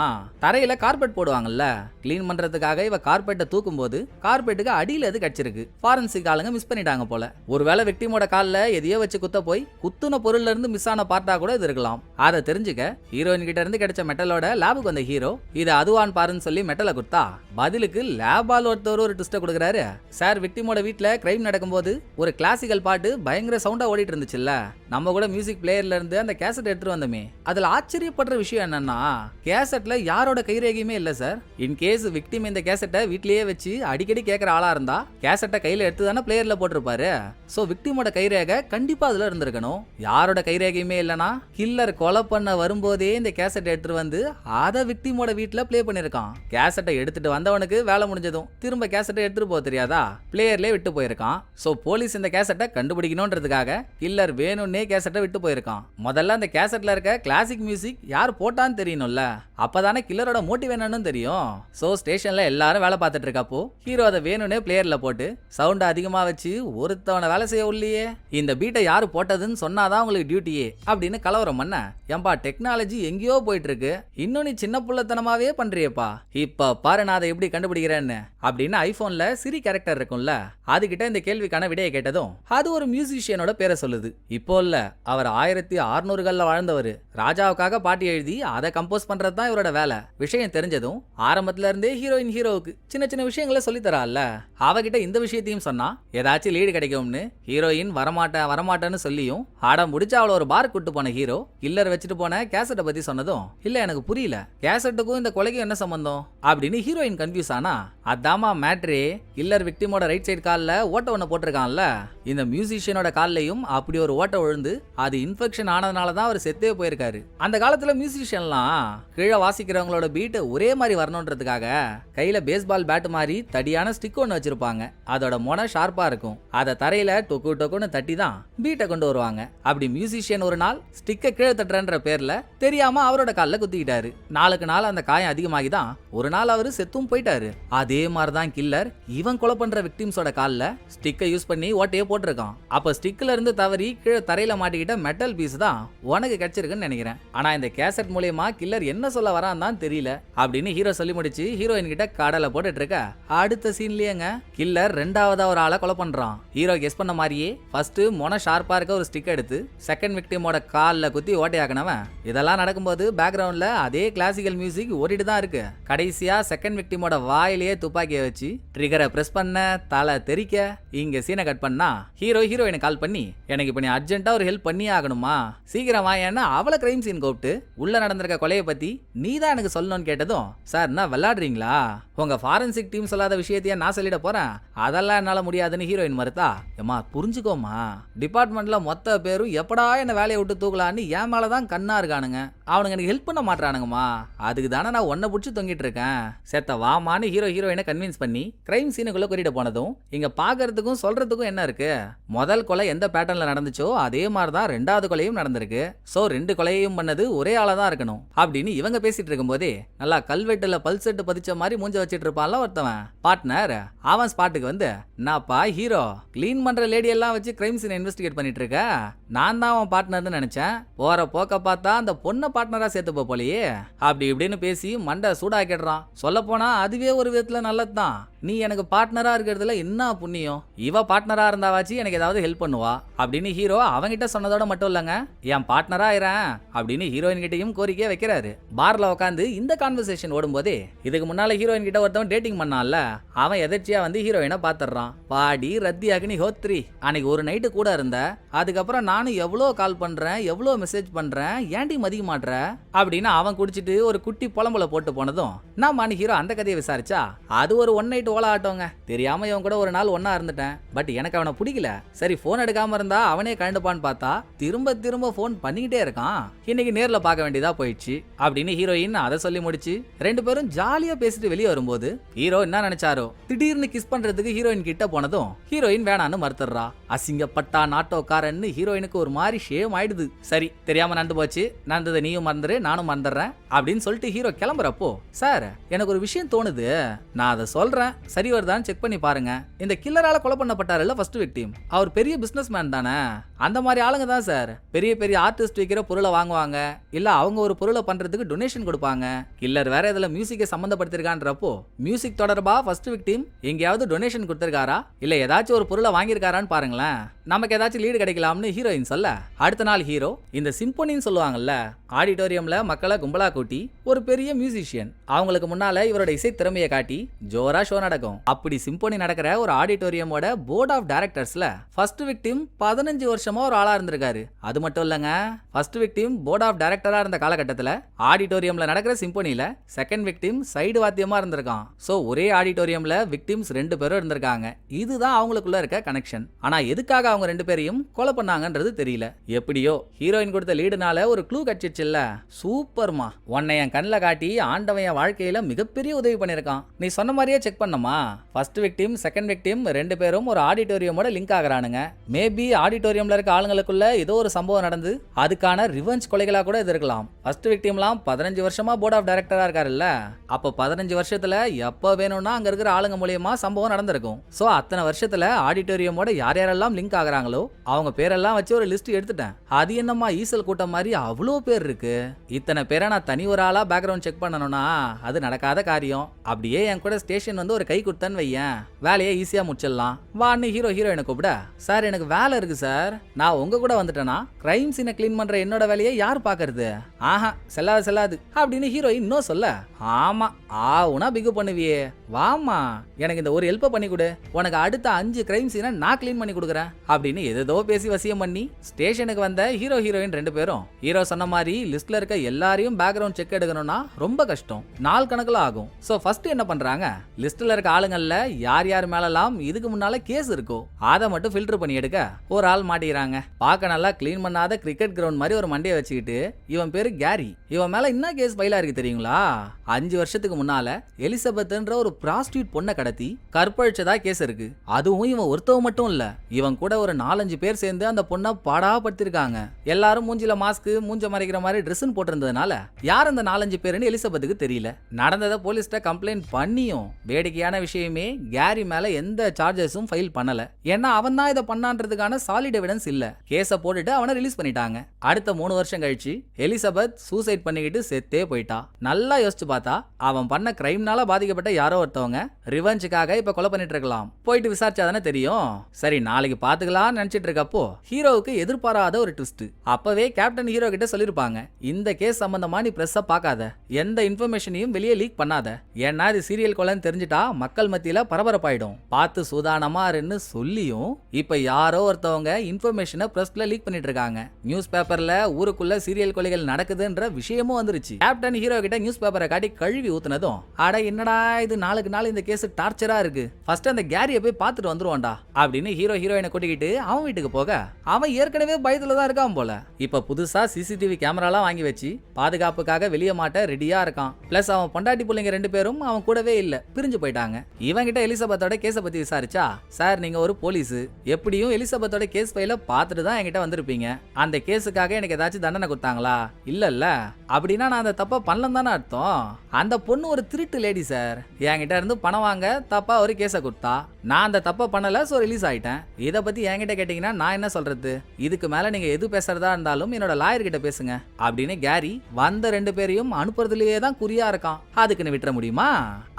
தரையில கார்பெட் போடுவாங்கல்ல? க்ளீன் பண்றதுக்காக இவ கார்பெட்டை தூக்கும் போது கார்பெட்டுக்கு அடியில அது கிடைச்சிருக்கு? ஃபாரன்சிக் ஆளுங்க மிஸ் பண்ணிட்டாங்க போல. ஒருவேளை விக்டிமோட காலில் எதையோ வச்சு குத்த போய் குத்துன பொருள்ல இருந்து மிஸ் ஆன பார்ட்டா கூட இது இருக்கலாம். அதை தெரிஞ்சுக்க ஹீரோயின் கிட்ட இருந்து கிடைச்ச மெட்டலோட லேபுக்கு வந்த ஹீரோ இது அதுவான் பாருன்னு சொல்லி மெட்டலை கொடுத்தா பதிலுக்கு லேபால் ஒருத்தர் ஒரு ட்விஸ்ட்டை கொடுக்குறாரு. சார் விக்டிமோட வீட்டில் கிரைம் நடக்கும்போது ஒரு கிளாசிக்கல் பாட்டு பயங்கர சவுண்டா ஓடிட்டு இருந்துச்சுல்ல? நம்ம கூட மியூசிக் பிளேயர்ல இருந்து அந்த கேசட் எடுத்துட்டு வந்தோமே. அதுல ஆச்சரியப்படுற விஷயம் என்னன்னா கேசட்ல யாரோட கைரேகையுமே இல்லை சார் இன் கேஸ் விக்டிம் இந்த கேசட்டை வீட்லேயே வச்சு அடிக்கடி கேட்கற ஆளா இருந்தா கேசட்டை கையில் எடுத்து தானே பிளேயர்ல போட்டிருப்பாரு. சோ விக்டிமோட கைரேகை கண்டிப்பாக அதுல இருந்திருக்கணும். யாரோட கைரேகையுமே இல்லைனா கில்லர் கொலை பண்ண வரும்போதே இந்த கேசட் எடுத்துட்டு வந்து அதை விக்டிமோட வீட்டில் ப்ளே பண்ணியிருக்கான். கேசட்டை எடுத்துட்டு வந்தவனுக்கு வேலை முடிஞ்சதும் திரும்ப கேசட்டை எடுத்துட்டு போக தெரியாதா? பிளேயர்லேயே விட்டு போயிருக்கான். ஸோ போலீஸ் இந்த கேசட்டை கண்டுபிடிக்கணும்ன்றதுக்காக கில்லர் வேணும்னே கேசட்டை விட்டு போயிருக்கான். முதல்ல அந்த கேசட்ல இருக்க கிளாசிக் மியூசிக் யார் போட்டான்னு தெரியணும்ல. அப்பதானே கில்லரோட மோட்டிவ் என்னன்னு தெரியும். ஸோ ஸ்டேஷன்ல எல்லாரும் வேலை பார்த்துட்டு இருக்கப்போ ஹீரோ அதை வேணும்னே பிளேயர்ல போட்டு சவுண்ட் அதிகமா வச்சு ஒருத்தவனை வேலை செய்ய உள்ளியே இந்த பீட்டை யாரு போட்டதுன்னு சொன்னாதான் உங்களுக்கு டியூட்டியே அப்படின்னு கலவரம் பண்ண ஏன்பா டெக்னாலஜி எங்கேயோ போயிட்டு இருக்கு. இன்னும் நீ சின்ன புள்ளத்தனமாவே பண்றியப்பா. இப்ப பாரு நான் அதை எப்படி கண்டுபிடிக்கிறேன்னு அப்படின்னு ஐபோன்ல சிரி கேரக்டர் இருக்கும்ல அதுகிட்ட இந்த கேள்விக்கான விடையை கேட்டதும் அது ஒரு மியூசிஷியனோட பேரை சொல்லுது. இப்போ இல்ல அவர் ஆயிரத்தி அறுநூறுகள்ல வாழ்ந்தவர். ராஜாவுக்காக பாட்டு எழுதி அதை கம்போஸ் பண்ணுறது தான் இவரோட வேலை. விஷயம் தெரிஞ்சதும் ஆரம்பத்துல இருந்தே ஹீரோயின் ஹீரோவுக்கு சின்ன சின்ன விஷயங்களை சொல்லித்தரால அவகிட்ட இந்த விஷயத்தையும் சொன்னா ஏதாச்சும் லீடு கிடைக்கும்னு ஹீரோயின் வரமாட்டேன் வரமாட்டேன்னு சொல்லியும் ஆடம் முடிச்சு அவளை ஒரு பார் கூட்டு போன ஹீரோ கில்லர் வச்சுட்டு போன கேசட்டை பத்தி சொன்னதும் இல்ல எனக்கு புரியல. கேசட்டுக்கும் இந்த கொலைக்கும் என்ன சம்பந்தம்? அப்படின்னு ஹீரோயின் கன்ஃபியூஸ் ஆனா அதாமா மேட்ரே கில்லர் விக்டிமோட ரைட் சைடு காலில் ஓட்ட ஒன்று போட்டிருக்கான்ல. இந்த மியூசிஷியனோட கால்லையும் அப்படி ஒரு ஓட்ட விழுந்து அது இன்ஃபெக்ஷன் ஆனதுனால தான் அவர் செத்தே போயிருக்காரு. அந்த காலத்துல மியூசிஷியன்லாம் கீழே வாசிக்கிறவங்களோட பீட் ஒரே மாதிரி வரணுன்றதுக்காக கையில பேஸ்பால் பேட் மாதிரி தடியான ஸ்டிக் ஒன்று வச்சிருப்பாங்க. அதோட முனை ஷார்ப்பா இருக்கும். அதை தரையில டொக்கு டொக்குன்னு தட்டி தான் பீட்டை கொண்டு வருவாங்க. அப்படி மியூசிஷியன் ஒரு நாள் ஸ்டிக்கை கீழே தட்டுறன்ற பேர்ல தெரியாம அவரோட காலில் குத்திக்கிட்டாரு. நாளுக்கு நாள் அந்த காயம் அதிகமாகி தான் ஒரு நாள் அவரு செத்தும் போயிட்டாரு. அதே மாதிரி தான் கில்லர் இவன் கொலை பண்ற விக்டிம்ஸோட காலில் ஸ்டிக்கை யூஸ் பண்ணி ஓட்டையே போட்டிருக்கான். அப்ப ஸ்டிக்ல இருந்து தவறி கீழே தரையில மாட்டிக்கிட்ட மெட்டல் பீஸ் தான் உனக்கு கிடைச்சிருக்குன்னு நினைக்கிறேன். ஆனா இந்த கேசட் மூலியமா கில்லர் என்ன சொல்ல வரான் தான் தெரியல. அப்படின்னு ஹீரோ சொல்லி முடிச்சு ஹீரோயின் கிட்ட கடலை போட்டுட்டு இருக்க? அடுத்த சீன்லயேங்க கில்லர் ரெண்டாவதா ஒரு ஆளை கொலை பண்றான். ஹீரோ கெஸ் பண்ண மாதிரியே ஃபர்ஸ்ட் மொன ஷார்ப்பா இருக்க ஒரு ஸ்டிக் எடுத்து செகண்ட் விக்டிமோட காலில் குத்தி ஓட்டையாக்கினவன். இதெல்லாம் நடக்கும்போது பேக்ரவுண்ட்ல அதே கிளாசிக்கல் மியூசிக் ஓடிட்டு தான் இருக்கு. கடைசியா செகண்ட் விக்டிமோட வாயிலேயே துப்பாக்கியை வச்சு ட்ரிகரை பிரஸ் பண்ண தலை தெறிக்க இங்க சீனை கட் பண்ணா ஹீரோ ஹீரோயினை கால் பண்ணி எனக்கு இப்ப நீ அர்ஜென்ட்டா ஒரு ஹெல்ப் பண்ணியே ஆகணுமா? சீக்கிரம் வாயன்னா அவளை கிரைம் சீன் கூப்பிட்டு உள்ள நடந்திருக்க கொலையை பத்தி நீ தான் எனக்கு சொல்லணும்னு கேட்டதும் சார் என்ன விளாடுறீங்களா உங்க ஃபாரன்சிக் டீம் சொல்லாத விஷயத்தையே நான் சொல்லிட போறேன். அதெல்லாம் என்னால முடியாதுன்னு ஹீரோயின் மறுத்தா ஏமா புரிஞ்சுக்கோமா டிபார்ட்மெண்ட்ல மொத்த பேரும் எப்படா என்ன வேலையை விட்டு தூக்கலான்னு என் மேலே தான் கண்ணா இருக்கானுங்க. அவனுங்க எனக்கு ஹெல்ப் பண்ண மாட்டானுங்கம்மா அதுக்கு தானே நான் ஒன்ன பிடிச்சி தொங்கிட்டு இருக்கேன். செத்த வாமான்னு ஹீரோ ஹீரோயினை கன்வின்ஸ் பண்ணி கிரைம் சீனுக்குள்ள கூட்டிட்டு போனதும் இங்க பாக்குறதுக்கும் சொல்றதுக்கும் என்ன இருக்கு? முதல் கொலை எந்த பேட்டர்ன்ல நடந்துச்சோ அதே மாதிரி தான் ரெண்டாவது கொலையும் நடந்திருக்கு. ஸோ ரெண்டு கொலையையும் பண்ணது ஒரே ஆளாக தான் இருக்கணும். அப்படின்னு இவங்க பேசிட்டு இருக்கும்போதே நல்லா கல்வெட்டுல பல்செட்டு பதிச்ச மாதிரி மூஞ்ச வச்சிட்டு இருப்பான்ல ஒருத்தவன். பார்ட்னர் அவன் ஸ்பாட்டுக்கு வந்து நான்ப்பா ஹீரோ க்ளீன் பண்ற லேடி எல்லாம் வச்சு கிரைம் சீன் இன்வெஸ்டிகேட் பண்ணிட்டு இருக்க? நான் தான் அவன் பார்ட்னர்னு நினைச்சேன். போற போக்க பார்த்தா அந்த பொண்ணை பார்ட்னரா சேர்த்துப்ப போலயே. அப்படி இப்படின்னு பேசி மண்டை சூடாக்கிடுறான். சொல்ல போனா அதுவே ஒரு விதத்துல நல்லதுதான். நீ எனக்கு பார்ட்னரா இருக்கிறதுல என்ன புண்ணியம்? இவ பார்ட்னரா இருந்தாவாச்சு எனக்கு ஏதாவது ஹெல்ப் பண்ணுவா? அப்படின்னு ஹீரோ அவங்கிட்ட சொன்னதோட மட்டும் இல்லைங்க. என் பார்ட்னரா ஆயிரேன் அப்படின்னு ஹீரோயின் கிட்டையும் கோரிக்கையை வைக்கிறாரு. பார்ல உட்காந்து இந்த கான்வர்சேஷன் ஓடும்போதே இதுக்கு முன்னால ஹீரோயின் கிட்ட ஒருத்தவன் டேட்டிங் பண்ணான்ல அவன் எதர்ச்சியா வந்து ஹீரோயினை பாத்துறான். பாடி ரத்தி அக்னி ஹோத்ரி அன்னைக்கு ஒரு நைட்டு கூட இருந்த அதுக்கப்புறம் நானும் எவ்வளோ கால் பண்றேன் எவ்வளோ மெசேஜ் பண்றேன் ஏன்டி மதிக்க மாட்ற அப்படின்னு அவன் குடிச்சிட்டு ஒரு குட்டி புலம்புல போட்டு போனதும் நான் மாணி ஹீரோ அந்த கதையை விசாரிச்சா? அது ஒரு ஒன் நைட் ஓலா ஆட்டோங்க. தெரியாம இவன் கூட ஒரு நாள் ஒன்னா இருந்துட்டேன். பட் எனக்கு அவனை பிடிக்கல. சரி ஃபோன் எடுக்காம இருந்தா அவனே கண்டுப்பான்னு பார்த்தா திரும்ப திரும்ப ஃபோன் பண்ணிக்கிட்டே இருக்கான். இன்னைக்கு நேரில் பார்க்க வேண்டியதா போயிடுச்சு அப்படின்னு ஹீரோயின் அதை சொல்லி முடிச்சு ரெண்டு பேரும் ஜாலியா பேசிட்டு வெளியே வரும்போது ஹீரோ என்ன நினைச்சாரோ? திடீர்னு கிஸ் பண்றதுக்கு ஹீரோயின் கிட்ட போனதும் ஹீரோயின் வேணான்னு மறுத்துறா அசிங்கப்பட்டா நாட்டோக்காரன்னு ஹீரோயினுக்கு ஒரு மாதிரி ஷேம் ஆயிடுது. சரி தெரியாம நடந்து போச்சு. நடந்ததை நீயும் மறந்துரு நானும் மறந்துடுறேன் அப்படின்னு சொல்லிட்டு ஹீரோ கிளம்புறப்போ சார் எனக்கு ஒரு விஷயம் தோணுது. நான் அதை சொல்றேன். சரி வருதான்னு செக் பண்ணி பாருங்க. இந்த கில்லரால கொலை பண்ணப்பட்டாருல்ல ஃபர்ஸ்ட் விக்டிம் அவர் பெரிய பிசினஸ் மேன் தானே. அந்த மாதிரி ஆளுங்க தான் சார். பெரிய பெரிய ஆர்டிஸ்ட் வைக்கிற பொருளை வாங்குவாங்க. இல்லை அவங்க ஒரு பொருளை பண்றதுக்கு டொனேஷன் கொடுப்பாங்க. கில்லர் வேற இதில் மியூசிக்கை சம்மந்தப்படுத்திருக்கான்றப்போ மியூசிக் தொடர்பா ஃபர்ஸ்ட் விக்டிம் எங்கேயாவது டொனேஷன் கொடுத்துருக்காரா? இல்லை ஏதாச்சும் ஒரு பொருளை வாங்கியிருக்காரான்னு பாருங்களேன். நமக்கு ஏதாச்சும் லீடு கிடைக்கலாம்னு ஹீரோயின் சொல்ல அடுத்த நாள் ஹீரோ இந்த சிம்போனின்னு சொல்லுவாங்கல்ல ஆடிட்டோரியம்ல மக்களை கும்பலா கூட்டி ஒரு பெரிய மியூசிஷியன் அவங்களுக்கு முன்னால இவரோட இசை திறமையை காட்டி ஜோரா ஷோ நடக்கும். அப்படி சிம்போனி நடக்கிற ஒரு ஆடிட்டோரியமோட போர்ட் ஆஃப் டைரக்டர்ஸ்ல ஃபர்ஸ்ட் விக்டிம் பதினஞ்சு வருஷமா ஒரு ஆளா இருந்திருக்காரு. அது மட்டும் இல்லங்க ஃபர்ஸ்ட் விக்டிம் போர்ட் ஆஃப் டைரக்டரா இருந்த காலகட்டத்தில் ஆடிட்டோரியம்ல நடக்கிற சிம்போனில செகண்ட் விக்டிம் சைடு வாத்தியமா இருந்திருக்கான். ஸோ ஒரே ஆடிட்டோரியம்ல விக்டிம்ஸ் ரெண்டு பேரும் இருந்திருக்காங்க. இதுதான் அவங்களுக்குள்ள இருக்க கனெக்ஷன் ஆனா எதுக்காக அவங்க ரெண்டு பேரையும் கொலை பண்ணாங்கன்றது தெரியல. எப்படியோ ஹீரோயின் கொடுத்த லீடுனால ஒரு க்ளூ கட்சிச்சுல்ல சூப்பர்மா. உன்னை என் கண்ணில் காட்டி ஆண்டவன் என் வாழ்க்கையில மிகப்பெரிய உதவி பண்ணியிருக்கான். நீ சொன்ன மாதிரியே செக் பண்ணமா ஃபர்ஸ்ட் விக்டிம் செகண்ட் விக்டிம் ரெண்டு பேரும் ஒரு ஆடிட்டோரியமோட லிங்க் ஆகுறானுங்க. மேபி ஆடிட்டோரியம்ல இருக்க ஆளுங்களுக்குள்ள ஏதோ ஒரு சம்பவம் நடந்து அதுக்கான ரிவெஞ்ச் கொலைகளாக கூட இது இருக்கலாம் ஃபர்ஸ்ட் விக்டிம்லாம் பதினஞ்சு வருஷமா போர்ட் ஆஃப் டைரக்டரா இருக்காருல்ல. அப்போ பதினஞ்சு வருஷத்துல எப்போ வேணும்னா அங்க இருக்கிற ஆளுங்க மூலியமா சம்பவம் நடந்திருக்கும். ஸோ அத்தனை வருஷத்துல ஆடிட்டோரியமோட யார் யாரெல்லாம் லிங்க் ஆகுறாங்களோ அவங்க பேரெல்லாம் வச்சு ஒரு லிஸ்ட் எடுத்துட்டேன். அது என்னம்மா ஈசல் கூட்டம் மாதிரி அவ்வளோ பேர் இருக்கு. இத்தனை பேரை நான் தனி ஒரு ஆளாக பேக்ரவுண்ட் செக் பண்ணணும்னா அது நடக்காத காரியம். அப்படியே என் கூட ஸ்டேஷன் வந்து ஒரு கை கொடுத்தேன்னு வையேன். வேலையை ஈஸியாக முடிச்சிடலாம். வான்னு ஹீரோ ஹீரோயினை கூப்பிட. சார் எனக்கு வேலை இருக்கு சார் நான் உங்க கூட வந்துட்டேன்னா கிரைம் சீனை க்ளீன் பண்ணுற என்னோட வேலையை யார் பார்க்கறது? ஆஹா செல்லாது செல்லாது அப்படின்னு ஹீரோயின் இன்னும் சொல்ல ஆமா ஆவுனா பிகு பண்ணுவியே. வாமா எனக்கு இந்த ஒரு ஹெல்ப்பை பண்ணி கொடு. உனக்கு அடுத்த அஞ்சு கிரைம் சீனை நான் க்ளீன் பண்ணி கொடுக்குறேன். அப்படின்னு ஏதோ பேசி வசியம் பண்ணி ஸ்டேஷனுக்கு வந்த ஹீரோ ஹீரோயின் ரெண்டு பேரும் ஹீரோ சொன்ன மாதிரி லிஸ்ட்ல இருக்க எல்லாரையும் பேக்ரவுண்ட் செக் எடுக்கணும்னா ரொம்ப கஷ்டம். நாள் கணக்கில் ஆகும். ஸோ ஃபர்ஸ்ட் என்ன பண்றாங்க? லிஸ்ட்ல இருக்க ஆளுங்கள்ல யார் யார் மேலலாம் இதுக்கு முன்னால கேஸ் இருக்கோ அதை மட்டும் ஃபில்டர் பண்ணி எடுக்க ஒரு ஆள் மாட்டிக்கிறாங்க. பார்க்க நல்லா க்ளீன் பண்ணாத கிரிக்கெட் கிரவுண்ட் மாதிரி ஒரு மண்டையை வச்சுக்கிட்டு இவன் பேரு கேரி. இவன் மேல என்ன கேஸ் ஃபைலா இருக்கு தெரியுங்களா? அஞ்சு வருஷத்துக்கு முன்னால எலிசபெத்ன்ற ஒரு பிராஸ்டியூட் பொண்ணை கடத்தி கற்பழிச்சதா கேஸ் இருக்கு. அதுவும் இவன் ஒருத்தவ மட்டும் இல்ல இவன் கூட ஒரு நாலஞ்சு பேர் சேர்ந்து அந்த பொண்ணை பாடாப்படுத்திருக்காங்க. எல்லாரும் மூஞ்சில மாஸ்க் மூஞ்ச மறைக்கிற மாதிரி ட்ரெஸ் போட்டிருந்ததுனால யார் அந்த நாலஞ்சு பேருன்னு எலிசபெத்துக்கு தெரியல. நடந்ததை போலீஸ்ட கம்ப்ளைண்ட் பண்ணியும் வேடிக்கையான விஷயமே கேரி மேல எந்த சார்ஜஸும் ஃபைல் பண்ணல. ஏன்னா அவன் தான் இதை பண்ணான்றதுக்கான சாலிட் எவிடன்ஸ் இல்ல. இல்ல கேஸ போட்டுட்டு அவனை ரிலீஸ் பண்ணிட்டாங்க. அடுத்த மூணு வருஷம் கழிச்சு எலிசபெத் சூசைட் பண்ணிக்கிட்டு செத்தே போயிட்டா. நல்லா யோசிச்சு பார்த்தா அவன் பண்ண கிரைம்னால பாதிக்கப்பட்ட யாரோ ஒருத்தவங்க ரிவெஞ்சுக்காக இப்ப கொலை பண்ணிட்டு இருக்கலாம் போயிட்டு விசாரிச்சாதானே தெரியும். சரி நாளைக்கு பாத்துக்கலாம்னு நினைச்சிட்டு இருக்கப்போ ஹீரோவுக்கு எதிர்பாராத ஒரு ட்விஸ்ட் அப்பவே கேப்டன் ஹீரோ கிட்ட சொல்லிருப்பாங்க இந்த கேஸ் சம்பந்தமா நீ பிரஸ்ஸ பார்க்காத. எந்த இன்ஃபர்மேஷனையும் வெளியே லீக் பண்ணாத. ஏன்னா இது சீரியல் கொலைன்னு தெரிஞ்சிட்டா மக்கள் மத்தியில பரபரப்பாயிடும். பார்த்து சூதானமா இருன்னு சொல்லியும் இப்ப யாரோ ஒருத்தவங்க இன்ஃபர்மேஷனை பிரஸ்ல லீக் பண்ணிட்டு இருக்காங்க நியூஸ் பேப்பர்ல ஊருக்குள்ள சீரியல் கொலைகள் நடக்குதுன்ற விஷயமும் வந்துருச்சு. கேப்டன் ஹீரோ கிட்ட நியூஸ் பேப்பரை காட்டி கழுவி ஊத்துனதும் அட என்னடா இது? நாளுக்கு நாள் இந்த கேஸ் டார்ச்சரா இருக்கு. ஃபர்ஸ்ட் அந்த கேரியை போய் பார்த்துட்டு வந்துருவான்டா அப்படின்னு ஹீரோ ஹீரோயினை கூட்டிக்கிட்டு அவன் வீட்டுக்கு போக அவன் ஏற்கனவே பயத்துல தான் இருக்கான் போல. இப்ப புதுசா சிசிடிவி கேமராலாம் வாங்கி வச்சு பாதுகாப்புக்காக வெளியே மாட்ட ரெடியா இருக்கான். பிளஸ் அவன் பொண்டாட்டி பிள்ளைங்க ரெண்டு பேரும் அவன் கூடவே இல்ல பிரிஞ்சு போயிட்டாங்க. இவங்கிட்ட எலிசபெத்தோட கேஸை பத்தி விசாரிச்சா சார் நீங்க ஒரு போலீஸ் எப்படியும் எலிசபெத்தோட கேஸ் ஃபைல பார்த்துட்டு தான் என்கிட்ட வந்திருப்பீங்க. அந்த கேஸுக்காக எனக்கு ஏதாச்சும் தண்டனை கொடுத்தாங்களா? இல்ல இல்ல அப்படின்னா நான் அந்த தப்பை பண்ணலன்னு தானே அர்த்தம். அந்த பொண்ணு ஒரு திருட்டு லேடி சார் என்கிட்ட இருந்து பணம் வாங்க தப்பா ஒரு கேஸை கொடுத்தா. நான் அந்த தப்பை பண்ணல ஸோ ரிலீஸ் ஆயிட்டேன். இதை பத்தி என்கிட்ட கேட்டீங்கன்னா நான் என்ன சொல்றது? இதுக்கு மேல நீங்க எது பேசுறதா இருந்தாலும் என்னோட லாயர் கிட்ட பேசுங்க. அப்படின்னு கேரி வந்த ரெண்டு பேரையும் அனுப்புறதுலயே தான் குறியா இருக்கான். அதுக்குன்னு விட்டுற முடியுமா?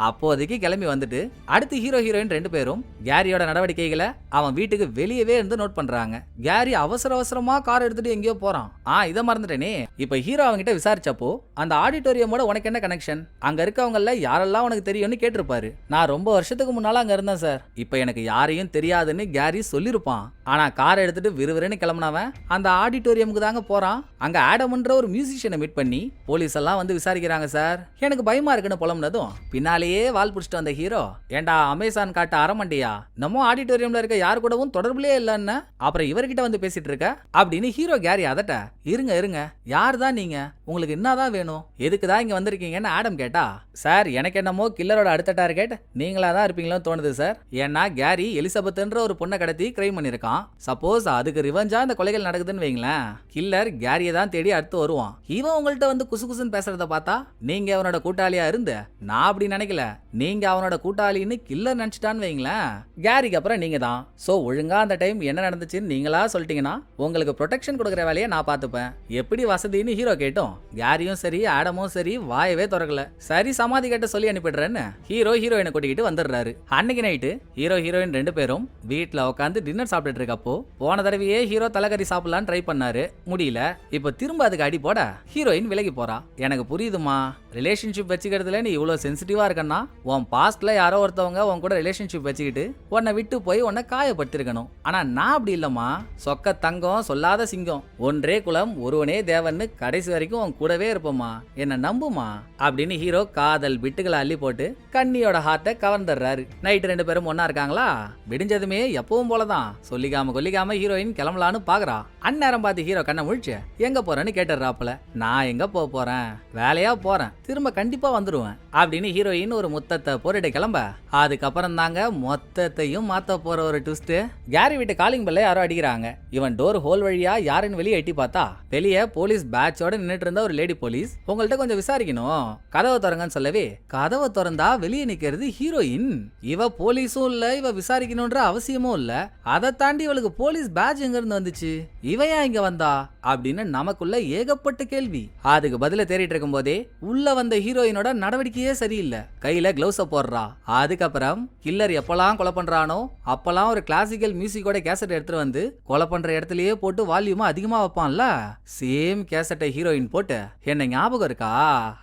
அப்போதைக்கு கிளம்பி வந்துட்டு அடுத்து ஹீரோ ஹீரோயின் ரெண்டு பேரும் கேரியோட நடவடிக்கைகளை அவன் வீட்டுக்கு வெளியவே இருந்து நோட் பண்றாங்க. கேரி அவசர அவசரமா கார் எடுத்துட்டு எங்கேயோ போறான். ஆ இதை மறந்துட்டேனே. இப்போ ஹீரோ அவங்ககிட்ட விசாரிச்சப்போ அந்த ஆடிட்டோரியமோட உனக்கு என்ன கனெக்ஷன் அங்க இருக்கவங்கள யாரெல்லாம் உனக்கு தெரியும்னு கேட்டிருப்பாரு. நான் ரொம்ப வருஷத்துக்கு முன்னால அங்க இருந்தேன் சார் இப்ப எனக்கு யாரையும் தெரியாதுன்னு கேரி சொல்லிருப்பான். ஆனா கார் எடுத்துட்டு விறுவிறுன்னு கிளம்புனவன் அந்த ஆடிட்டோரியமுக்கு தாங்க போறான். அங்க ஆடம்ன்ற ஒரு மியூசிஷியனை மீட் பண்ணி போலீஸ் எல்லாம் வந்து விசாரிக்கிறாங்க சார் எனக்கு பயமா இருக்குன்னு புலம்புனதும் பின்னாலேயே வால் பிடிச்சிட்டு வந்த ஹீரோ ஏண்டா அமேசான் காட்ட அரமண்டியா நம்ம ஆடிட்டோரியம்ல இருக்க யார் கூடவும் தொடர்புலயே இல்லைன்னு? அப்புறம் இவர்கிட்ட வந்து பேசிட்டு இருக்க? அப்படின்னு ஹீரோ கேரி அதட்ட இருங்க இருங்க. யார் தான் நீங்க? உங்களுக்கு என்னதான் வேணும்? எதுக்கு தான் இங்க வந்திருக்கீங்கன்னு ஆடம் கேட்டா சார் எனக்கு என்னமோ கில்லரோட அடுத்த டார்கெட் நீங்களா தான் இருப்பீங்களோன்னு தோணுது சார். ஏன்னா கேரி எலிசபெத்ன்ற ஒரு பொண்ணை கடத்தி கிரைம் பண்ணியிருக்கான். சப்போஸ் அதுக்கு ரிவெஞ்சா இந்த கொலைகள் நடக்குதுன்னு வைங்களேன். கில்லர் கேரியை தான் தேடி அடுத்து வருவான். இவன் உங்கள்கிட்ட வந்து குசு குசுன்னு பேசுறத பார்த்தா நீங்க அவனோட கூட்டாளியா இருந்து? நான் அப்படி நினைக்கல. நீங்க அவனோட கூட்டாளின்னு கில்லர் நினைச்சிட்டான்னு வைங்களேன். கேரிக்கு அப்புறம் நீங்க தான். ஸோ ஒழுங்கா அந்த டைம் என்ன நடந்துச்சுன்னு நீங்களா சொல்லிட்டீங்கன்னா உங்களுக்கு ப்ரொடெக்ஷன் கொடுக்குற வேலையை நான் பார்த்துப்பேன். எப்படி வசதின்னு ஹீரோ கேட்டோம். யாரையும் சரி ஆடமும் சரி வாயவே திறக்கல. சரி சமாதி கேட்ட சொல்லி அனுப்பிடுறேன்னு ஹீரோ ஹீரோயினை கூட்டிக்கிட்டு வந்துடுறாரு. அன்னைக்கு நைட்டு ஹீரோ ஹீரோயின் ரெண்டு பேரும் வீட்டில் உட்காந்து டின்னர் சாப்பிட்டுட்டு இருக்கப்போ போன தடவையே ஹீரோ தலைக்கறி சாப்பிடலான்னு ட்ரை பண்ணாரு. முடியல. இப்போ திரும்ப அதுக்கு அடி போட ஹீரோயின் விலகி போறா. எனக்கு புரியுதுமா? ரிலேஷன்ஷிப் வச்சுக்கிறதுல நீ இவ்வளோ சென்சிட்டிவா இருக்கன்னா உன் பாஸ்ட்ல யாரோ ஒருத்தவங்க உன் கூட ரிலேஷன்ஷிப் வச்சுக்கிட்டு உன்னை விட்டு போய் உன்னை காயப்படுத்திருக்கணும். ஆனா நான் அப்படி இல்லம்மா. சொக்க தங்கம் சொல்லாத சிங்கம். ஒன்றே குலம் ஒருவனே தேவன்னு கடைசி வரைக்கும் உன் கூடவே இருப்போம்மா. என்ன நம்புமா? அப்படின்னு ஹீரோ காதல் பிட்டுகளை அள்ளி போட்டு கண்ணியோட ஹார்ட்டை கவர்ந்துடுறாரு. நைட்டு ரெண்டு பேரும் ஒன்னா இருக்காங்களா? விடிஞ்சதுமே எப்பவும் போலதான். சொல்லிக்காம கொல்லிக்காம ஹீரோயின் கிளம்பலான்னு பாக்குறா. அந்நேரம் பார்த்து ஹீரோ கண்ணை முழிச்சு எங்க போறேன்னு கேட்டுறாப்புல நான் எங்க போக போறேன்? வேலையா போறேன். திரும்ப கண்டிப்பா வந்துருவேன். அப்படின்னு ஹீரோயின் ஒரு முத்தத்தை போரிட கிளம்ப. அதுக்கப்புறம் தாங்க மொத்தத்தையும் மாத்த போற ஒரு ட்விஸ்ட் கேரி வீட்டு காலிங் பெல்ல யாரோ அடிக்கிறாங்க. இவன் டோர் ஹோல் வழியா யாருன்னு வெளியே எட்டி பார்த்தா வெளியே போலீஸ் பேட்சோட நின்றுட்டு இருந்த ஒரு லேடி போலீஸ். உங்கள்ட்ட கொஞ்சம் விசாரிக்கணும். கதவை திறங்கன்னு சொல்லவே கதவை திறந்தா வெளியே நிக்கிறது ஹீரோயின். இவ போலீஸும் இல்ல இவ விசாரிக்கணும்ன்ற அவசியமும் இல்ல. அதை தாண்டி இவளுக்கு போலீஸ் பேட்ச் எங்க இருந்து வந்துச்சு? இவ ஏன் இங்க வந்தா? அப்படின்னு நமக்குள்ள ஏகப்பட்ட கேள்வி. அதுக்கு பதில தேடிட்டு இருக்கும் போதே உள்ள வந்த ஹீரோயினோட நடவடிக்கையே சரியில்லை. கையில கிளவுஸ போடுறா. அதுக்கப்புறம் கில்லர் எப்பெல்லாம் கொலை பண்றானோ அப்பெல்லாம் ஒரு கிளாசிக்கல் மியூசிக்கோட கேசட் எடுத்துட்டு வந்து கொலை பண்ற இடத்துலயே போட்டு வால்யூமா அதிகமா வைப்பான்ல. சேம் கேசட்டை ஹீரோயின் போட்டு என்ன ஞாபகம் இருக்கா?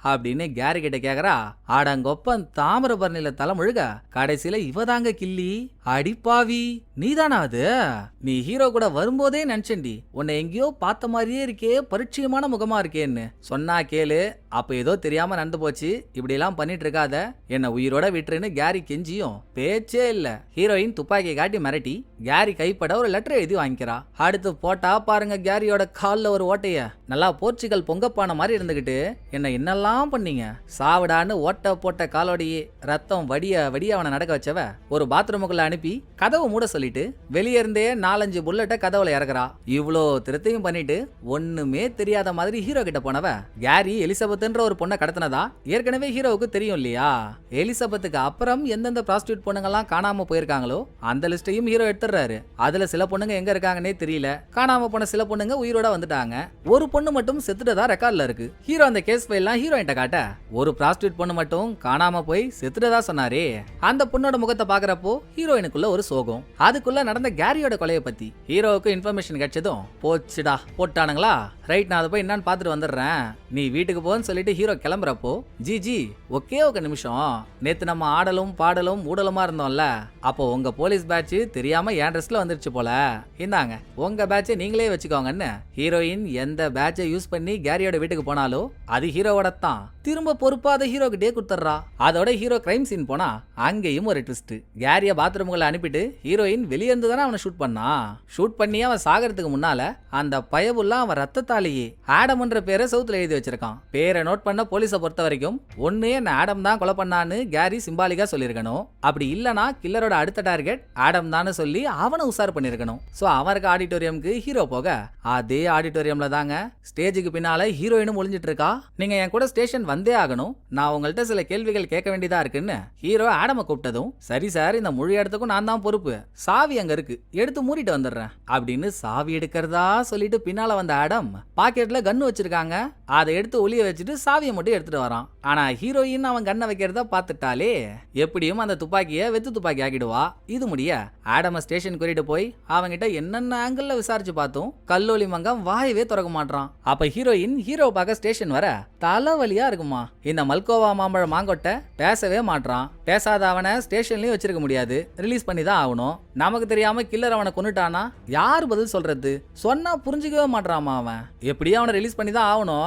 அப்படின்னு கேரி கிட்ட கேக்குறா. ஆடங்கொப்பன் தாமிரபரணில தலை தலைமுழுக கடைசியில இவதாங்க கிள்ளி அடிப்பாவி. நீதானா அது? நீ ஹீரோ கூட வரும்போதே நினைச்சேன்டி. உன்னை எங்கேயோ பார்த்த மாதிரியே இருக்கே பரிச்சயமான முகமா இருக்கேன்னு. சொன்னா கேளு. அப்ப ஏதோ தெரியாம நடந்து போச்சு. இப்படி எல்லாம் பண்ணிட்டு இருக்காத. என்ன உயிரோட விட்டுருன்னு கேரி கெஞ்சியும். பேச்சே இல்ல. ஹீரோயின் துப்பாக்கியை காட்டி மிரட்டி கேரி கைப்பட ஒரு லெட்டர் எழுதி வாங்கிக்கிறா. அடுத்து போட்டா பாருங்க கேரியோட கால்ல ஒரு ஓட்டைய நல்லா போர்ச்சுகல் பொங்கப்பான மாதிரி இருந்துக்கிட்டு என்னை என்னெல்லாம் பண்ணீங்க? சாவிடான்னு ஓட்ட போட்ட காலோடி ரத்தம் வடிய வடிய அவனை நடக்க வச்சவ ஒரு பாத்ரூமுக்குள்ள அனுப்பி கதவை மூட சொல்லிட்டு வெளியே இருந்தே நாலஞ்சு புல்லட்டை கதவுல இறக்குறா. இவ்வளோ திருத்தையும் பண்ணிட்டு ஒண்ணுமே தெரியாத மாதிரி ஹீரோ கிட்ட போனவ. கேரி எலிசபெத்ன்ற ஒரு பொண்ணை கடத்தினதா? ஏற்கனவே ஹீரோவுக்கு தெரியும் இல்லையா? எலிசபெத்துக்கு அப்புறம் எந்தெந்த ப்ராஸ்டியூட் பொண்ணுங்கெல்லாம் காணாம போயிருக்காங்களோ அந்த லிஸ்டையும் ஹீரோ எடுத்துடுறாரு. அதுல சில பொண்ணுங்க எங்க இருக்காங்கன்னே தெரியல. காணாம போன சில பொண்ணுங்க உயிரோட வந்துட்டாங்க. ஒரு பொண்ணு மட்டும் செத்துட்டதா ரெக்கார்ட்ல இருக்கு. ஹீரோ அந்த கேஸ் ஃபைல்லாம் ஹீரோயின்ட்ட காட்ட ஒரு ப்ராஸ்டியூட் பொண்ணு மட்டும் காணாம போய் செத்துட்டதா சொன்னாரே. அந்த பொண்ணோட முகத்தை பாக்குறப்போ ஹீரோயினுக்குள்ள ஒரு சோகம். அதுக்குள்ள நடந்த கேரியோட கொலையை பத்தி ஹீரோவுக்கு இன்ஃபர்மேஷன் கிடைச்சதும் போச்சுடா போட்டானுங்களா? ரைட் நான் அதை போய் என்னன்னு பார்த்துட்டு வந்துடுறேன். நீ வீட்டுக்கு போன்னு சொல்லிட்டு ஹீரோ கிளம்புறப்போ ஜி ஜி ஒக்கே ஒரு நிமிஷம். நேத்து நம்ம ஆடலும் பாடலும் ஊடலுமா இருந்தோம்ல. அப்போ உங்க போலீஸ் பேட்ச் தெரியாம என் ட்ரெஸ்ல வந்துருச்சு போல. இந்தாங்க உங்க பேட்சை நீங்களே வச்சுக்கோங்கன்னு ஹீரோயின் எந்த பேட்ச் யூஸ் பண்ணி கேரியோட வீட்டுக்கு போனாலோ அது ஹீரோவோட தான் திரும்ப பொறுப்பா அதை ஹீரோ கிட்டே கொடுத்துட்றா. அதோட ஹீரோ கிரைம் சீன் போனா அங்கேயும் ஒரு ட்விஸ்ட் கேரிய பாத்ரூம்குள்ள அனுப்பிட்டு ஹீரோயின் வெளியே இருந்து தானே அவனை ஷூட் பண்ணா? ஷூட் பண்ணி அவன் சாகிறதுக்கு முன்னால அந்த பயபுள்ள அவன் ரத்தத்தாலேயே ஆடம்ன்ற பேரை சவுத்துல எழுதி வச்சிருக்கான். பேரை நோட் பண்ண போலீஸை பொறுத்த வரைக்கும் ஒன்னு என்ன ஆடம் தான் கொலை பண்ணான்னு கேரி சிம்பாலிக்கா சொல்லியிருக்கணும். அப்படி இல்லனா கில்லரோட அடுத்த டார்கெட் ஆடம் தான் சொல்லி அவனை உசார் பண்ணியிருக்கணும். ஸோ அவருக்கு ஆடிட்டோரியம்க்கு ஹீரோ போக அதே ஆடிட்டோரியம்ல தாங்க ஸ்டேஜுக்கு பின்னால ஹீரோயினும் ஒளிஞ்சிட்டு இருக்கா நீங்க என் கூட ஸ்டேஷன் வந்தே ஆகணும். நான் உங்கள்கிட்ட சில கேள்விகள் கேட்க வேண்டியதா இருக்குன்னு ஹீரோ ஆடம கூப்பிட்டதும் சரி சார் இந்த முழு இடத்துக்கும் நான் தான் பொறுப்பு. சாவி அங்க இருக்கு. எடுத்து மூடிட்டு வந்துடுறேன். அப்படின்னு சாவி எடுக்கிறதா சொல்லிட்டு பின்னால வந்த ஆடம் பாக்கெட்ல கன்னு வச்சிருக்காங்க. அதை எடுத்து ஒளிய வச்சுட்டு சாவியை மட்டும் எடுத்துட்டு வரான். ஆனால் ஹீரோயின் அவன் கண்ணை வைக்கிறத பார்த்துட்டாலே எப்படியும் அந்த துப்பாக்கியை வெத்து துப்பாக்கி ஆக்கிடுவா. இது முடிய ஆடம ஸ்டேஷன் கூட்டிட்டு போய் அவங்கிட்ட என்னென்ன ஆங்கிளில் விசாரிச்சு பார்த்தோம் கல்லோலி மங்கம் வாயவே திறக்க மாட்றான். அப்போ ஹீரோயின் ஹீரோ பார்க்க ஸ்டேஷன் வர தலைவலியாக இருக்குமா? இந்த மல்கோவா மாம்பழ மாங்கொட்டை பேசவே மாட்றான். பேசாத அவனை ஸ்டேஷன்லயும் வச்சிருக்க முடியாது. ரிலீஸ் பண்ணி தான் ஆகணும். நமக்கு தெரியாம கில்லர் அவனை கொன்னுட்டானா யார் பதில் சொல்றது? சொன்னா புரிஞ்சுக்கவே மாட்றாமா அவன்? எப்படியும் அவனை ரிலீஸ் பண்ணி தான் ஆகணும்.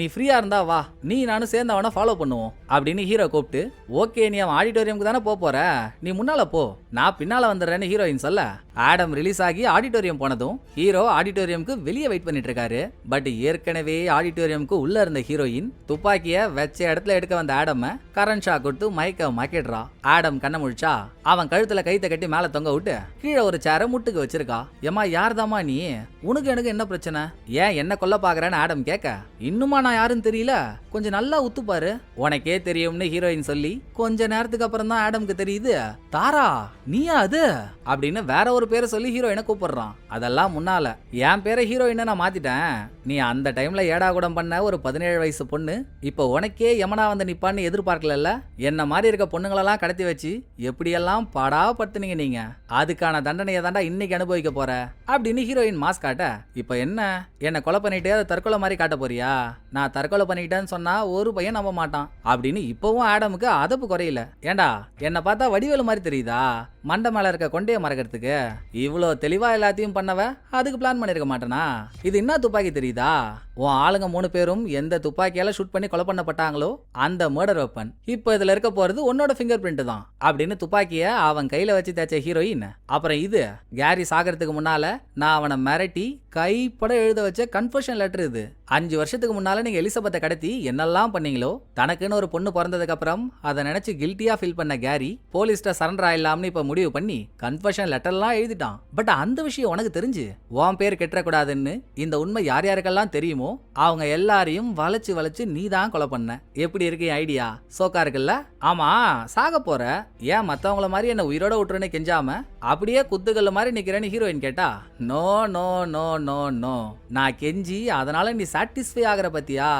நீ ஃப்ரீயா இருந்தா வா. நீ நானும் சேர்ந்து அவனை ஃபாலோ பண்ணுவோம் அப்படின்னு ஹீரோ கூப்பிட்டு ஓகே நீ அவன் ஆடிட்டோரியமுக்கு தானே போக போற? நீ முன்னால போ. நான் பின்னால வந்துடுறேன்னு ஹீரோயின் சொல்ல ஆடம் ரிலீஸ் ஆகி ஆடிட்டோரியம் போனதும் ஹீரோ ஆடிட்டோரியமுக்கு வெளியே வெயிட் பண்ணிட்டு இருக்காரு பட் ஏற்கனவே ஆடிட்டோரியமுக்கு உள்ள இருந்த ஹீரோயின் துப்பாக்கிய வச்ச இடத்துல எடுக்க வந்த ஆடம கரண் ஷா கொடுத்து மயக்க மக்கிடுறா. ஆடம் கண்ண முழிச்சா அவன் கழுத்துல கைத்த கட்டி மேல தொங்க விட்டு கீழே ஒரு சேர முட்டுக்கு வச்சிருக்கா. ஏமா யார்தாமா நீ? உனக்கு எனக்கு என்ன பிரச்சனை? ஏன் என்ன கொல்ல பாக்குறேன்னு ஆடம் கேட்க இன்னுமா நான் யாருன்னு தெரியல. கொஞ்சம் நல்லா உத்துப்பாரு உனக்கே தெரியும்னு ஹீரோயின் சொல்லி கொஞ்ச நேரத்துக்கு அப்புறம் தான் ஆடம்க்கு தெரியுது. தாரா நீயா அது? அப்படின்னு வேற ஒரு பேரை சொல்லி ஹீரோயினை கூப்பிடுறான். அதெல்லாம் முன்னால என் பேரை ஹீரோயினை நான் மாத்திட்டேன். நீ அந்த டைம்ல ஏடாகுடம் பண்ண ஒரு பதினேழு வயசு பொண்ணு. இப்போ உனக்கே யமனா வந்து நிப்பான்னு எதிர்பார்க்கலல்ல? என்ன மாதிரி இருக்க பொண்ணுங்களெல்லாம் கடத்தி வச்சு எப்படியெல்லாம் படா படுத்துனீங்க நீங்க? அதுக்கான தண்டனையை தாண்டா இன்னைக்கு அனுபவிக்க போற? அப்படின்னு ஹீரோயின் மாஸ் காட்ட இப்போ என்ன? என்ன கொலை பண்ணிட்டே அதை தற்கொலை மாதிரி காட்ட போறியா? நான் தற்கொலை பண்ணிக்கிட்டேன்னு சொன்னா ஒரு பையன் நம்ப மாட்டான். அப்படின்னு இப்பவும் ஆடமுக்கு அதப்பு குறையில. ஏண்டா என்னை பார்த்தா வடிவேலு மாதிரி தெரியுதா? மண்டை மேலே இருக்க கொண்டையை மறக்கிறதுக்கு? இவ்வளோ தெளிவாக எல்லாத்தையும் பண்ணவ அதுக்கு பிளான் பண்ணியிருக்க மாட்டேனா? இது என்ன துப்பாக்கி தெரியுதா? உன் ஆளுங்க மூணு பேரும் எந்த துப்பாக்கியால ஷூட் பண்ணி கொலை பண்ணப்பட்டாங்களோ அந்த மர்டர் வெப்பன் இப்போ இதுல இருக்க போறது உன்னோட ஃபிங்கர் பிரிண்ட் தான். அப்படின்னு துப்பாக்கிய அவன் கையில வச்சு தேய்ச்ச ஹீரோயின் அப்புறம் இது கேரி சாகிறதுக்கு முன்னால நான் அவனை மிரட்டி கைப்பட எழுத வச்ச கன்ஃபர்ஷன் லெட்டர் இது. அஞ்சு வருஷத்துக்கு முன்னால நீங்க எலிசபெத்தை கடத்தி என்னெல்லாம் பண்ணீங்களோ தனக்குன்னு ஒரு பொண்ணு பிறந்ததுக்கு அப்புறம் அதை நினைச்சு கில்ட்டியா ஃபீல் பண்ண கேரி போலீஸ்ட சரண்டர் ஆயிடலாம்னு இப்ப முடிவு பண்ணி கன்ஃபர்ஷன் லெட்டர்லாம் எழுதிட்டான். பட் அந்த விஷயம் உனக்கு தெரிஞ்சு? உன் பேர் கெட்டக்கூடாதுன்னு இந்த உண்மை யார் யாருக்கெல்லாம் தெரியுமோ அவங்க எல்லாரையும் வளைச்சு வளைச்சு நீ தான் கொலை பண்ண. எப்படி இருக்கு ஐடியா சோக்கா இருக்குல்ல? ஆமா சாக போற. ஏன் மத்தவங்கள மாதிரி என்ன உயிரோட விட்டுறேன்னு கெஞ்சாம? அப்படியே குத்துக்கல்ல மாதிரி நிற்கிறேன்னு ஹீரோயின் கேட்டா no no no no no நான் கெஞ்சி அதனால நீ சாட்டிஸ்ஃபை ஆகுற பத்தியா?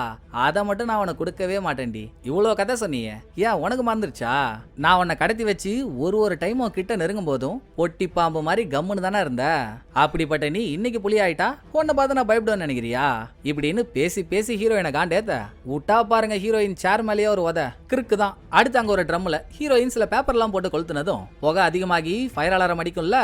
அதை மட்டும் நான் உனக்கு கொடுக்கவே மாட்டேன்டி. இவ்வளோ கதை சொன்னியே. ஏன் உனக்கு மறந்துருச்சா? நான் உன்னை கடத்தி வச்சு ஒரு ஒரு டைமும் கிட்ட நெருங்கும் போதும் பொட்டி பாம்பு மாதிரி கம்முன்னு தானே இருந்த? அப்படிப்பட்ட நீ இன்னைக்கு புலி ஆயிட்டா உன்னை பார்த்து நான் பயப்படுவேன்னு நினைக்கிறியா? இப்படின்னு பேசி பேசி ஹீரோயினை காண்டேத்த விட்டா பாருங்க ஹீரோயின் சேர் மேலேயே ஒரு உத கிறுக்கு தான். அடுத்து அங்கே ஒரு ட்ரம்மில் ஹீரோயின் சில பேப்பர்லாம் போட்டு கொளுத்துனதும் புகை அதிகமாகி ஃபயர் அலாரம் அலாரம் அடிக்கும்ல?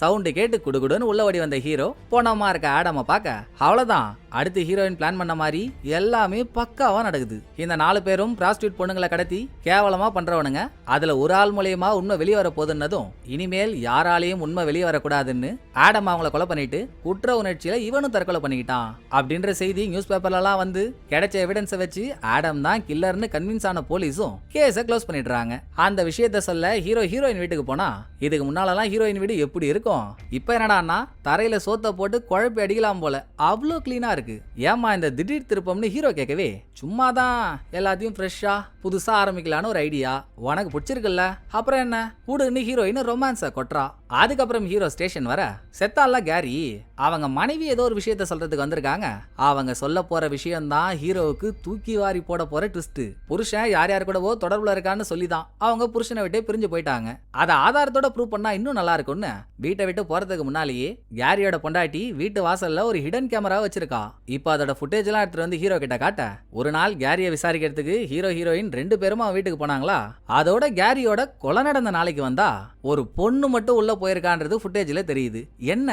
சவுண்டு கேட்டு குடுகுடுன்னு உள்ள ஓடி வந்த ஹீரோ போனமா இருக்க ஆடம பார்க்க அவ்வளவுதான். அடுத்து ஹீரோயின் பிளான் பண்ண மாதிரி எல்லாமே பக்காவா நடக்குது. இந்த நாலு பேரும் பிராஸ்டியூட் பொண்ணுங்களை கடத்தி கேவலமா பண்றவனுங்க. அதுல ஒரு ஆள் மூலியமா உண்மை வெளியே வர போதுன்னதும் இனிமேல் யாராலையும் உண்மை வெளியே வரக்கூடாதுன்னு ஆடம் அவங்கள கொலை பண்ணிட்டு குற்ற உணர்ச்சியில இவனும் தற்கொலை பண்ணிக்கிட்டான். அப்படின்ற செய்தி நியூஸ் பேப்பர்லலாம் வந்து கிடைச்ச எவிடன்ஸை வச்சு ஆடம் தான் கில்லர்னு கன்வின்ஸ் ஆன போலீஸும் கேஸை க்ளோஸ் பண்ணிடுறாங்க. அந்த விஷயத்த சொல்ல ஹீரோ ஹீரோயின் வீட்டுக்கு போனா இதுக்கு முன்னாலலாம் ஹீரோயின் வீடு எப்படி இருக்கும்? இப்போ என்னடான்னா தரையில சோத்த போட்டு குழப்பி அடிக்கலாம் போல. அவ்வளோ கிளீனா இருக்கு. ஏமா இந்த திடீர் திருப்பம்னு ஹீரோ கேட்கவே சும்மா தான் எல்லாத்தையும் ஃப்ரெஷ்ஷா புதுசா ஆரம்பிக்கலான்னு ஒரு ஐடியா உனக்கு பிடிச்சிருக்குல்ல? அப்புறம் என்ன? கூடுன்னு ஹீரோயின் ரொமான்ஸை கொட்டுறா. அதுக்கப்புறம் ஹீரோ ஸ்டேஷன் வர செத்தால கேரி. அவங்க மனைவி ஏதோ ஒரு விஷயத்த சொல்றதுக்கு வந்திருக்காங்க. அவங்க சொல்ல போற விஷயம் தான் ஹீரோவுக்கு தூக்கி வாரி போட போற ட்விஸ்ட் புருஷன் யார் யார் கூடவோ தொடர்புல இருக்கான்னு சொல்லி தான் அவங்க புருஷனை விட்டே பிரிஞ்சு போயிட்டாங்க. அதை ஆதாரத்தோட ப்ரூவ் பண்ணா இன்னும் நல்லா இருக்கும்னு வீட்டை விட்டு போறதுக்கு முன்னாலேயே கேரியோட பொண்டாட்டி வீட்டு வாசல்ல ஒரு ஹிடன் கேமரா வச்சிருக்கா. இப்போ அதோட ஃபுட்டேஜ் எல்லாம் எடுத்துட்டு வந்து ஹீரோ கிட்ட காட்ட ஒரு நாள் கேரியை விசாரிக்கிறதுக்கு ஹீரோ ஹீரோயின் ரெண்டு பேரும் அவன் வீட்டுக்கு போனாங்களா? அதோட கேரியோட கொலை நடந்த நாளைக்கு வந்தா ஒரு பொண்ணு மட்டும் உள்ள போயிருக்கான்றது ஃபுட்டேஜ்ல தெரியுது. என்ன?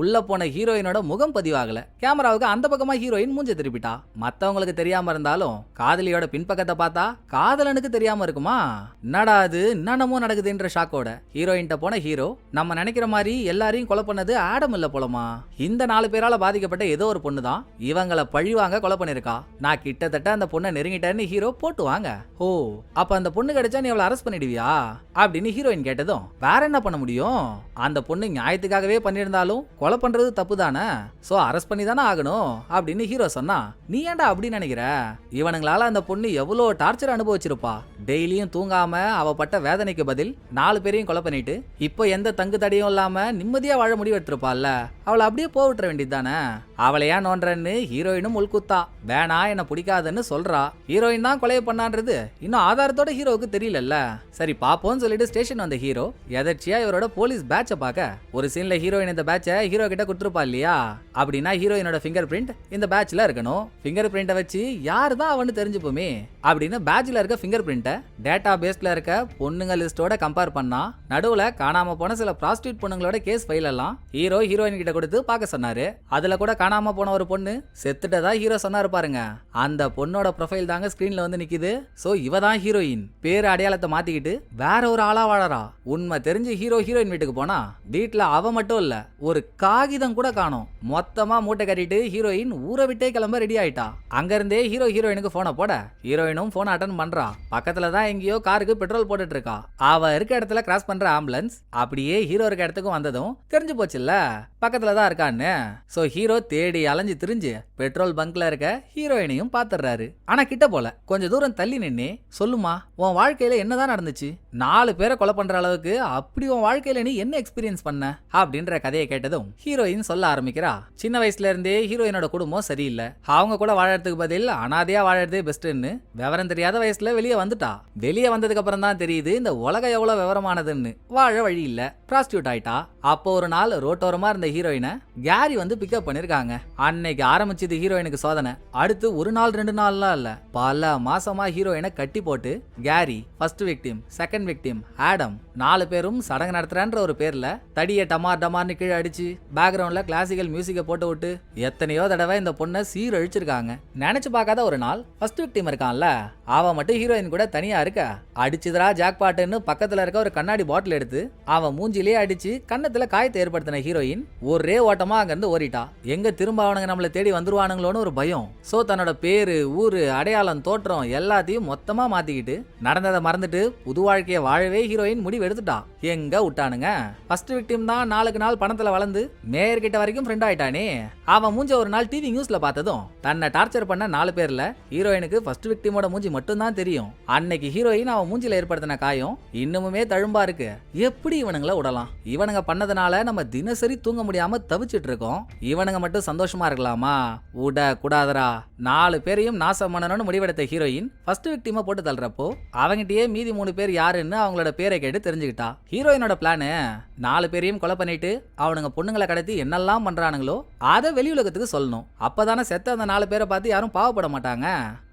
உள்ள போன ஹீரோயினோட முகம் பதிவாகல. கேமராவுக்கு அந்த பக்கமா ஹீரோயின் மூஞ்ச திருப்பிட்டா. மத்தவங்களுக்கு தெரியாம இருந்தாலும் காதலியோட பின்பக்கத்தை பார்த்தா காதலனுக்கு தெரியாம இருக்குமா? என்னடா அது என்னென்னமோ நடக்குதுன்ற ஷாக்கோட ஹீரோயின்ட்ட போன ஹீரோ நம்ம நினைக்கிற மாதிரி எல்லாரையும் கொலை பண்ணது ஆடம் இல்ல போலமா இந்த நாலு பேரால பாதிக்கப்பட்ட ஏதோ ஒரு பொண்ணு தான் இவங்கள பழிவாங்க கொலை பண்ணிருக்கா நான் கிட்டத்தட்ட அந்த பொண்ணை நெருங்கிட்டேன்னு ஹீரோ போட்டு வாங்க. ஓ அப்ப அந்த பொண்ணு கிடைச்சா நீ அவளை அரெஸ்ட் பண்ணிடுவியா? அப்படின்னு ஹீரோயின் கேட்டதும் வேற என்ன பண்ண முடியும்? அந்த பொண்ணு நியாயத்துக்காகவே பண்ணியிருந்தாலும் கொலை பண்றது தப்பு தானே சோ அரெஸ்ட் பண்ணி தானே ஆகணும்? அப்படின்னு ஹீரோ சொன்னா நீ ஏன்டா அப்படி நினைக்கிற? இவனுங்களால அந்த பொண்ணு எவ்வளோ டார்ச்சர் அனுபவிச்சிருப்பா. டெய்லியும் தூங்காம அவ பட்ட வேதனைக்கு பதில் நாலு பேரையும் கொலை பண்ணிட்டு இப்போ அவள் எந்த தங்கு தடையும் இல்லாமல் நிம்மதியாக வாழ முடிவெடுத்திருப்பாள்ல அவளை அப்படியே போவிட்டுற வேண்டியது தானே அவளை நோன்றன்னு ஹீரோயினும் உள்குத்தா வேணா என்ன பிடிக்காதுன்னு சொல்றா. ஹீரோயின் தான் கொலையை பண்ணான்றது. இன்னும் ஆதாரத்தோட ஹீரோவுக்கு தெரியலல்ல. சரி பாப்போம்னு சொல்லிட்டு ஸ்டேஷன் வந்த ஹீரோ எதர்ச்சியா இவரோட போலீஸ் பேட்சை பார்க்க. ஒரு சீன்ல ஹீரோயின் இந்த பேட்சை ஹீரோ கிட்ட கொடுத்துருப்பா இல்லையா? அப்படின்னா ஹீரோயினோட ஃபிங்கர் பிரிண்ட் இந்த பேட்ச்ல இருக்கணும். ஃபிங்கர் பிரிண்டை வச்சு யார் தான் அவனு தெரிஞ்சுப்போமே. அப்படின்னு பேட்ச்ல இருக்க ஃபிங்கர் பிரிண்ட்டை டேட்டா பேஸ்ல இருக்க பொண்ணுங்க லிஸ்டோட கம்பேர் பண்ணா நடுவுல காணாம போன சில ப்ராஸ்டியூட் பொண்ணுங்களோட கேஸ் ஃபைல் எல்லாம் ஹீரோ ஹீரோயின் கிட்ட கொடுத்து பார்க்க சொன்னாரு. அதுல கூட காணாம போன ஒரு பொண்ணு செத்துட்டதா ஹீரோ சொன்னாரு பாருங்க. அந்த பொண்ணோட ப்ரொஃபைல் தாங்க ஸ்கிரீன்ல வந்து நிக்குது. சோ இவ தான் ஹீரோயின் பேர் அடையாளத்தை மாத்திக்கிட்டு வேற ஒரு ஆளா வாழறா. உண்மை தெரிஞ்சு ஹீரோ ஹீரோயின் வீட்டுக்கு போனா வீட்டுல அவ மட்டும் இல்ல ஒரு காகிதம் கூட காணும். மொத்தமா மூட்டை கட்டிட்டு ஹீரோயின் ஊரை விட்டே கிளம்ப ரெடி ஆயிட்டா. அங்க இருந்தே ஹீரோ ஹீரோயினுக்கு போனை போட ஹீரோயினும் போன் அட்டன் பண்றா. பக்கத்துல தான் எங்கேயோ காருக்கு பெட்ரோல் போட்டுட்டு இருக்கா. அவ இருக்க இடத்துல கிராஸ் பண்ற ஆம்புலன்ஸ் அப்படியே ஹீரோ இருக்க இடத்துக்கும் வந்ததும் தெரிஞ்சு போச்சுல்ல? பக்கத்துல தான் இருக்கான்னு. சோ ஹீரோ தேடி அலைஞ்சு திரிஞ்சு பெட்ரோல் பங்க்ல இருக்க ஹீரோயினையும் பாத்துறாரு ஆனா கிட்ட போல. கொஞ்ச தூரம் தள்ளி நின்னே சொல்லுமா உன் வாழ்க்கையில என்னதான் நடந்துச்சு? நாலு பேரை கொலை பண்ற அளவுக்கு அப்படி உன் வாழ்க்கையில நீ என்ன எக்ஸ்பீரியன்ஸ் பண்ண? அப்படின்ற கதையை கேட்டதும் ஹீரோயின் சொல்ல ஆரம்பிக்கிறா. சின்ன வயசுல இருந்தே ஹீரோயினோட குடும்பம் சரியில்லை. அவங்க கூட வாழறதுக்கு பதில் அனாதையா வாழறதே பெஸ்ட்னு விவரம் தெரியாத வயசுல வெளியே வந்துட்டா. வெளியே வந்ததுக்கு அப்புறம் தான் தெரியுது இந்த உலகம் எவ்வளவு விவரமானதுன்னு. வாழ வழி இல்ல. ப்ராஸ்டியூட் ஆயிட்டா? அப்போ ஒரு நாள் ரோட்டோரமா இருந்த ஹீரோயினை கேரி வந்து பிக்கப் பண்ணிருக்காங்க. அன்னைக்கு ஆரம்பிச்சது ஹீரோயினுக்கு சோதனை. அடுத்து ஒரு நாள் ரெண்டு நாள்லாம் இல்ல. பல மாசமா ஹீரோயினை கட்டி போட்டு Carrie first victim second victim Adam நாலு பேரும் சடங்கு நடத்துறேன்ற ஒரு பேர்ல தடியை டமார் டமார்னு கீழே அடிச்சு பேக்ரவுண்டில் கிளாசிக்கல் மியூசிக்கை போட்டு விட்டு எத்தனையோ தடவை இந்த பொண்ணை சீரழிச்சிருக்காங்க. நினைச்சு பார்க்காத ஒரு நாள் ஃபர்ஸ்ட் விக்டிம் இருக்கான்ல அவன் மட்டும் ஹீரோயின் கூட தனியா இருக்க. அடிச்சுதரா ஜாக் பாட்டுன்னு பக்கத்துல இருக்க ஒரு கண்ணாடி பாட்டில் எடுத்து அவன் மூஞ்சிலேயே அடிச்சு கன்னத்துல காயத்தை ஏற்படுத்தின ஹீரோயின் ஒரே ஓட்டமா அங்கிருந்து ஓடிட்டா. எங்க திரும்ப அவனுங்க நம்மளை தேடி வந்துருவானுங்களோன்னு ஒரு பயம். சோ தன்னோட பேரு ஊரு அடையாளம் தோற்றம் எல்லாத்தையும் மொத்தமா மாத்திக்கிட்டு நடந்ததை மறந்துட்டு புது வாழ்க்கையை வாழவே ஹீரோயின் முடிவு எடுத்துட்டான். எங்க விட்டானுங்க? ஃபர்ஸ்ட் விக்டிம் தான் நாளுக்கு நாள் பணத்துல வளர்ந்து மேயர் கிட்ட வரைக்கும் ஃப்ரெண்ட் ஆயிட்டானே. அவன் மூஞ்ச ஒரு நாள் டிவி நியூஸ்ல பார்த்ததும் தன்னை டார்ச்சர் பண்ண நாலு பேர்ல ஹீரோயினுக்கு ஃபர்ஸ்ட் விக்டிமோட மூஞ்சி மட்டும் தான் தெரியும். அன்னைக்கு ஹீரோயின் அவன் மூஞ்சில ஏற்படுத்தின காயம் இன்னுமுமே தழும்பா இருக்கு. எப்படி இவனுங்கள விடலாம்? இவனுங்க பண்ணதுனால நம்ம தினசரி தூங்க முடியாம தவிச்சிட்டு இருக்கோம். இவனுங்க மட்டும் சந்தோஷமா இருக்கலாமா? விட கூடாதரா நாலு பேரையும் நாசம் பண்ணணும்னு முடிவெடுத்த ஹீரோயின் ஃபர்ஸ்ட் விக்டிமா போட்டு தள்ளுறப்போ அவங்கிட்டயே மீதி மூணு பேர் யாருன்னு அவங்களோட பேரை கேட்டு தெரிஞ்சுக்கிட்டா? ஹீரோயினோட பிளானு நாலு பேரையும் கொலை பண்ணிட்டு அவனுங்க பொண்ணுங்களை கடத்தி என்னெல்லாம் பண்றானுங்களோ அதை வெளி உலகத்துக்கு சொல்லணும். அப்பதானே செத்த அந்த நாலு பேரை பார்த்து யாரும் பாவப்பட மாட்டாங்க.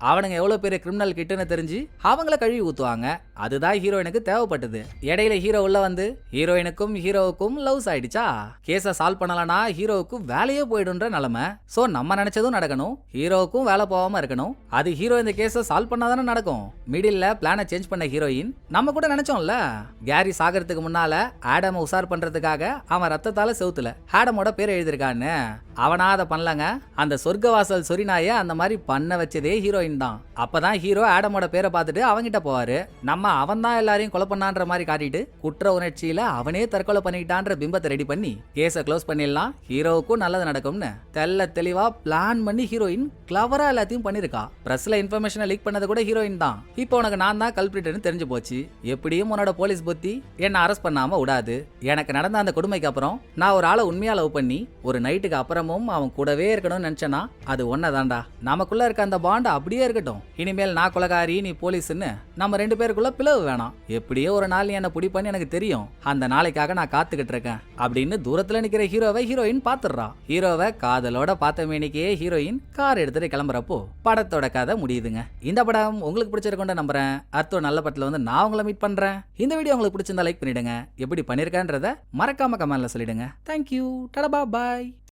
அவனுங்க எவ்வளவு பெரிய கிரிமினல் கிட்டுன்னு தெரிஞ்சு அவங்கள கழுவி ஊத்துவாங்க. அதுதான் ஹீரோயினுக்கு தேவைப்பட்டது. இடையில ஹீரோ உள்ள வந்து ஹீரோயினுக்கும் ஹீரோவுக்கும் லவ்ஸ் ஆயிடுச்சா? கேஸை சால்வ் பண்ணலனா ஹீரோவுக்கு வேலையே போயிடுன்ற நிலைமை. சோ நம்ம நினைச்சதும் நடக்கணும். ஹீரோவுக்கும் வேலை போகாம இருக்கணும். அது ஹீரோ இந்த கேஸை சால்வ் பண்ணாதானே நடக்கும். மிடில்ல பிளானை சேஞ்ச் பண்ண ஹீரோயின் நம்ம கூட நினைச்சோம்ல? கேரி சாகிறதுக்கு முன்னால் ஆடமை உசார் பண்ணுறதுக்காக அவன் ரத்தத்தால் செவுத்துல. ஆடமோட பேர் எழுதியிருக்கான்னு. அவனா அதை பண்ணலங்க. அந்த சொர்க்கவாசல் சொரிநாய அந்த மாதிரி பண்ண வச்சதே ஹீரோயின் தான். அப்பதான் ஹீரோ ஆடமோட பேரை பார்த்துட்டு அவங்கிட்ட போவாரு. நம்ம அவன் தான் எல்லாரையும் கொலை பண்ணான்ற மாதிரி காட்டிட்டு குற்ற உணர்ச்சியில அவனே தற்கொலை பண்ணிக்கிட்டான்ற பிம்பத்தை ரெடி பண்ணி கேஸை க்ளோஸ் பண்ணிடலாம். ஹீரோவுக்கும் நல்லது நடக்கும்னு தெல்ல தெளிவா பிளான் பண்ணி ஹீரோயின் கிளவரா எல்லாத்தையும் பண்ணிருக்கா பிரஸ்ல இன்ஃபர்மேஷனை லீக் பண்ணது கூட ஹீரோயின் தான். இப்போ உனக்கு நான் தான் கல்பிரிட்டர்னு தெரிஞ்சு போச்சு. எப்படியும் உன்னோட போலீஸ் புத்தி என்ன அரெஸ்ட் பண்ணாம விடாது. எனக்கு நடந்த அந்த கொடுமைக்கு அப்புறம் நான் ஒரு ஆளை உண்மையா லவ் பண்ணி ஒரு நைட்டுக்கு அப்புறம் நேரமும் அவன் கூடவே இருக்கணும்னு நினைச்சேனா அது ஒன்னதான்டா நமக்குள்ள இருக்க அந்த பாண்ட் அப்படியே இருக்கட்டும். இனிமேல் நான் கொலகாரி நீ போலீஸ்னு நம்ம ரெண்டு பேருக்குள்ள பிளவு வேணாம். எப்படியோ ஒரு நாள் நீ பிடிப்பான்னு பிடிப்பன்னு எனக்கு தெரியும். அந்த நாளைக்காக நான் காத்துக்கிட்டு இருக்கேன். அப்படின்னு தூரத்துல நிக்கிற ஹீரோவை ஹீரோயின் பாத்துடுறா. ஹீரோவை காதலோட பார்த்த மேனிக்கே ஹீரோயின் கார் எடுத்துட்டு கிளம்புறப்போ படத்தோட கதை முடியுதுங்க. இந்த படம் உங்களுக்கு பிடிச்சிருக்கோன்னு நம்புறேன். அர்த்தம் நல்ல படத்துல வந்து நான் உங்களை மீட் பண்றேன். இந்த வீடியோ உங்களுக்கு பிடிச்சிருந்தா லைக் பண்ணிடுங்க. எப்படி பண்ணிருக்கேன்றத மறக்காம கமெண்ட்ல சொல்லிடுங்க. தேங்க்யூ டடபா பாய்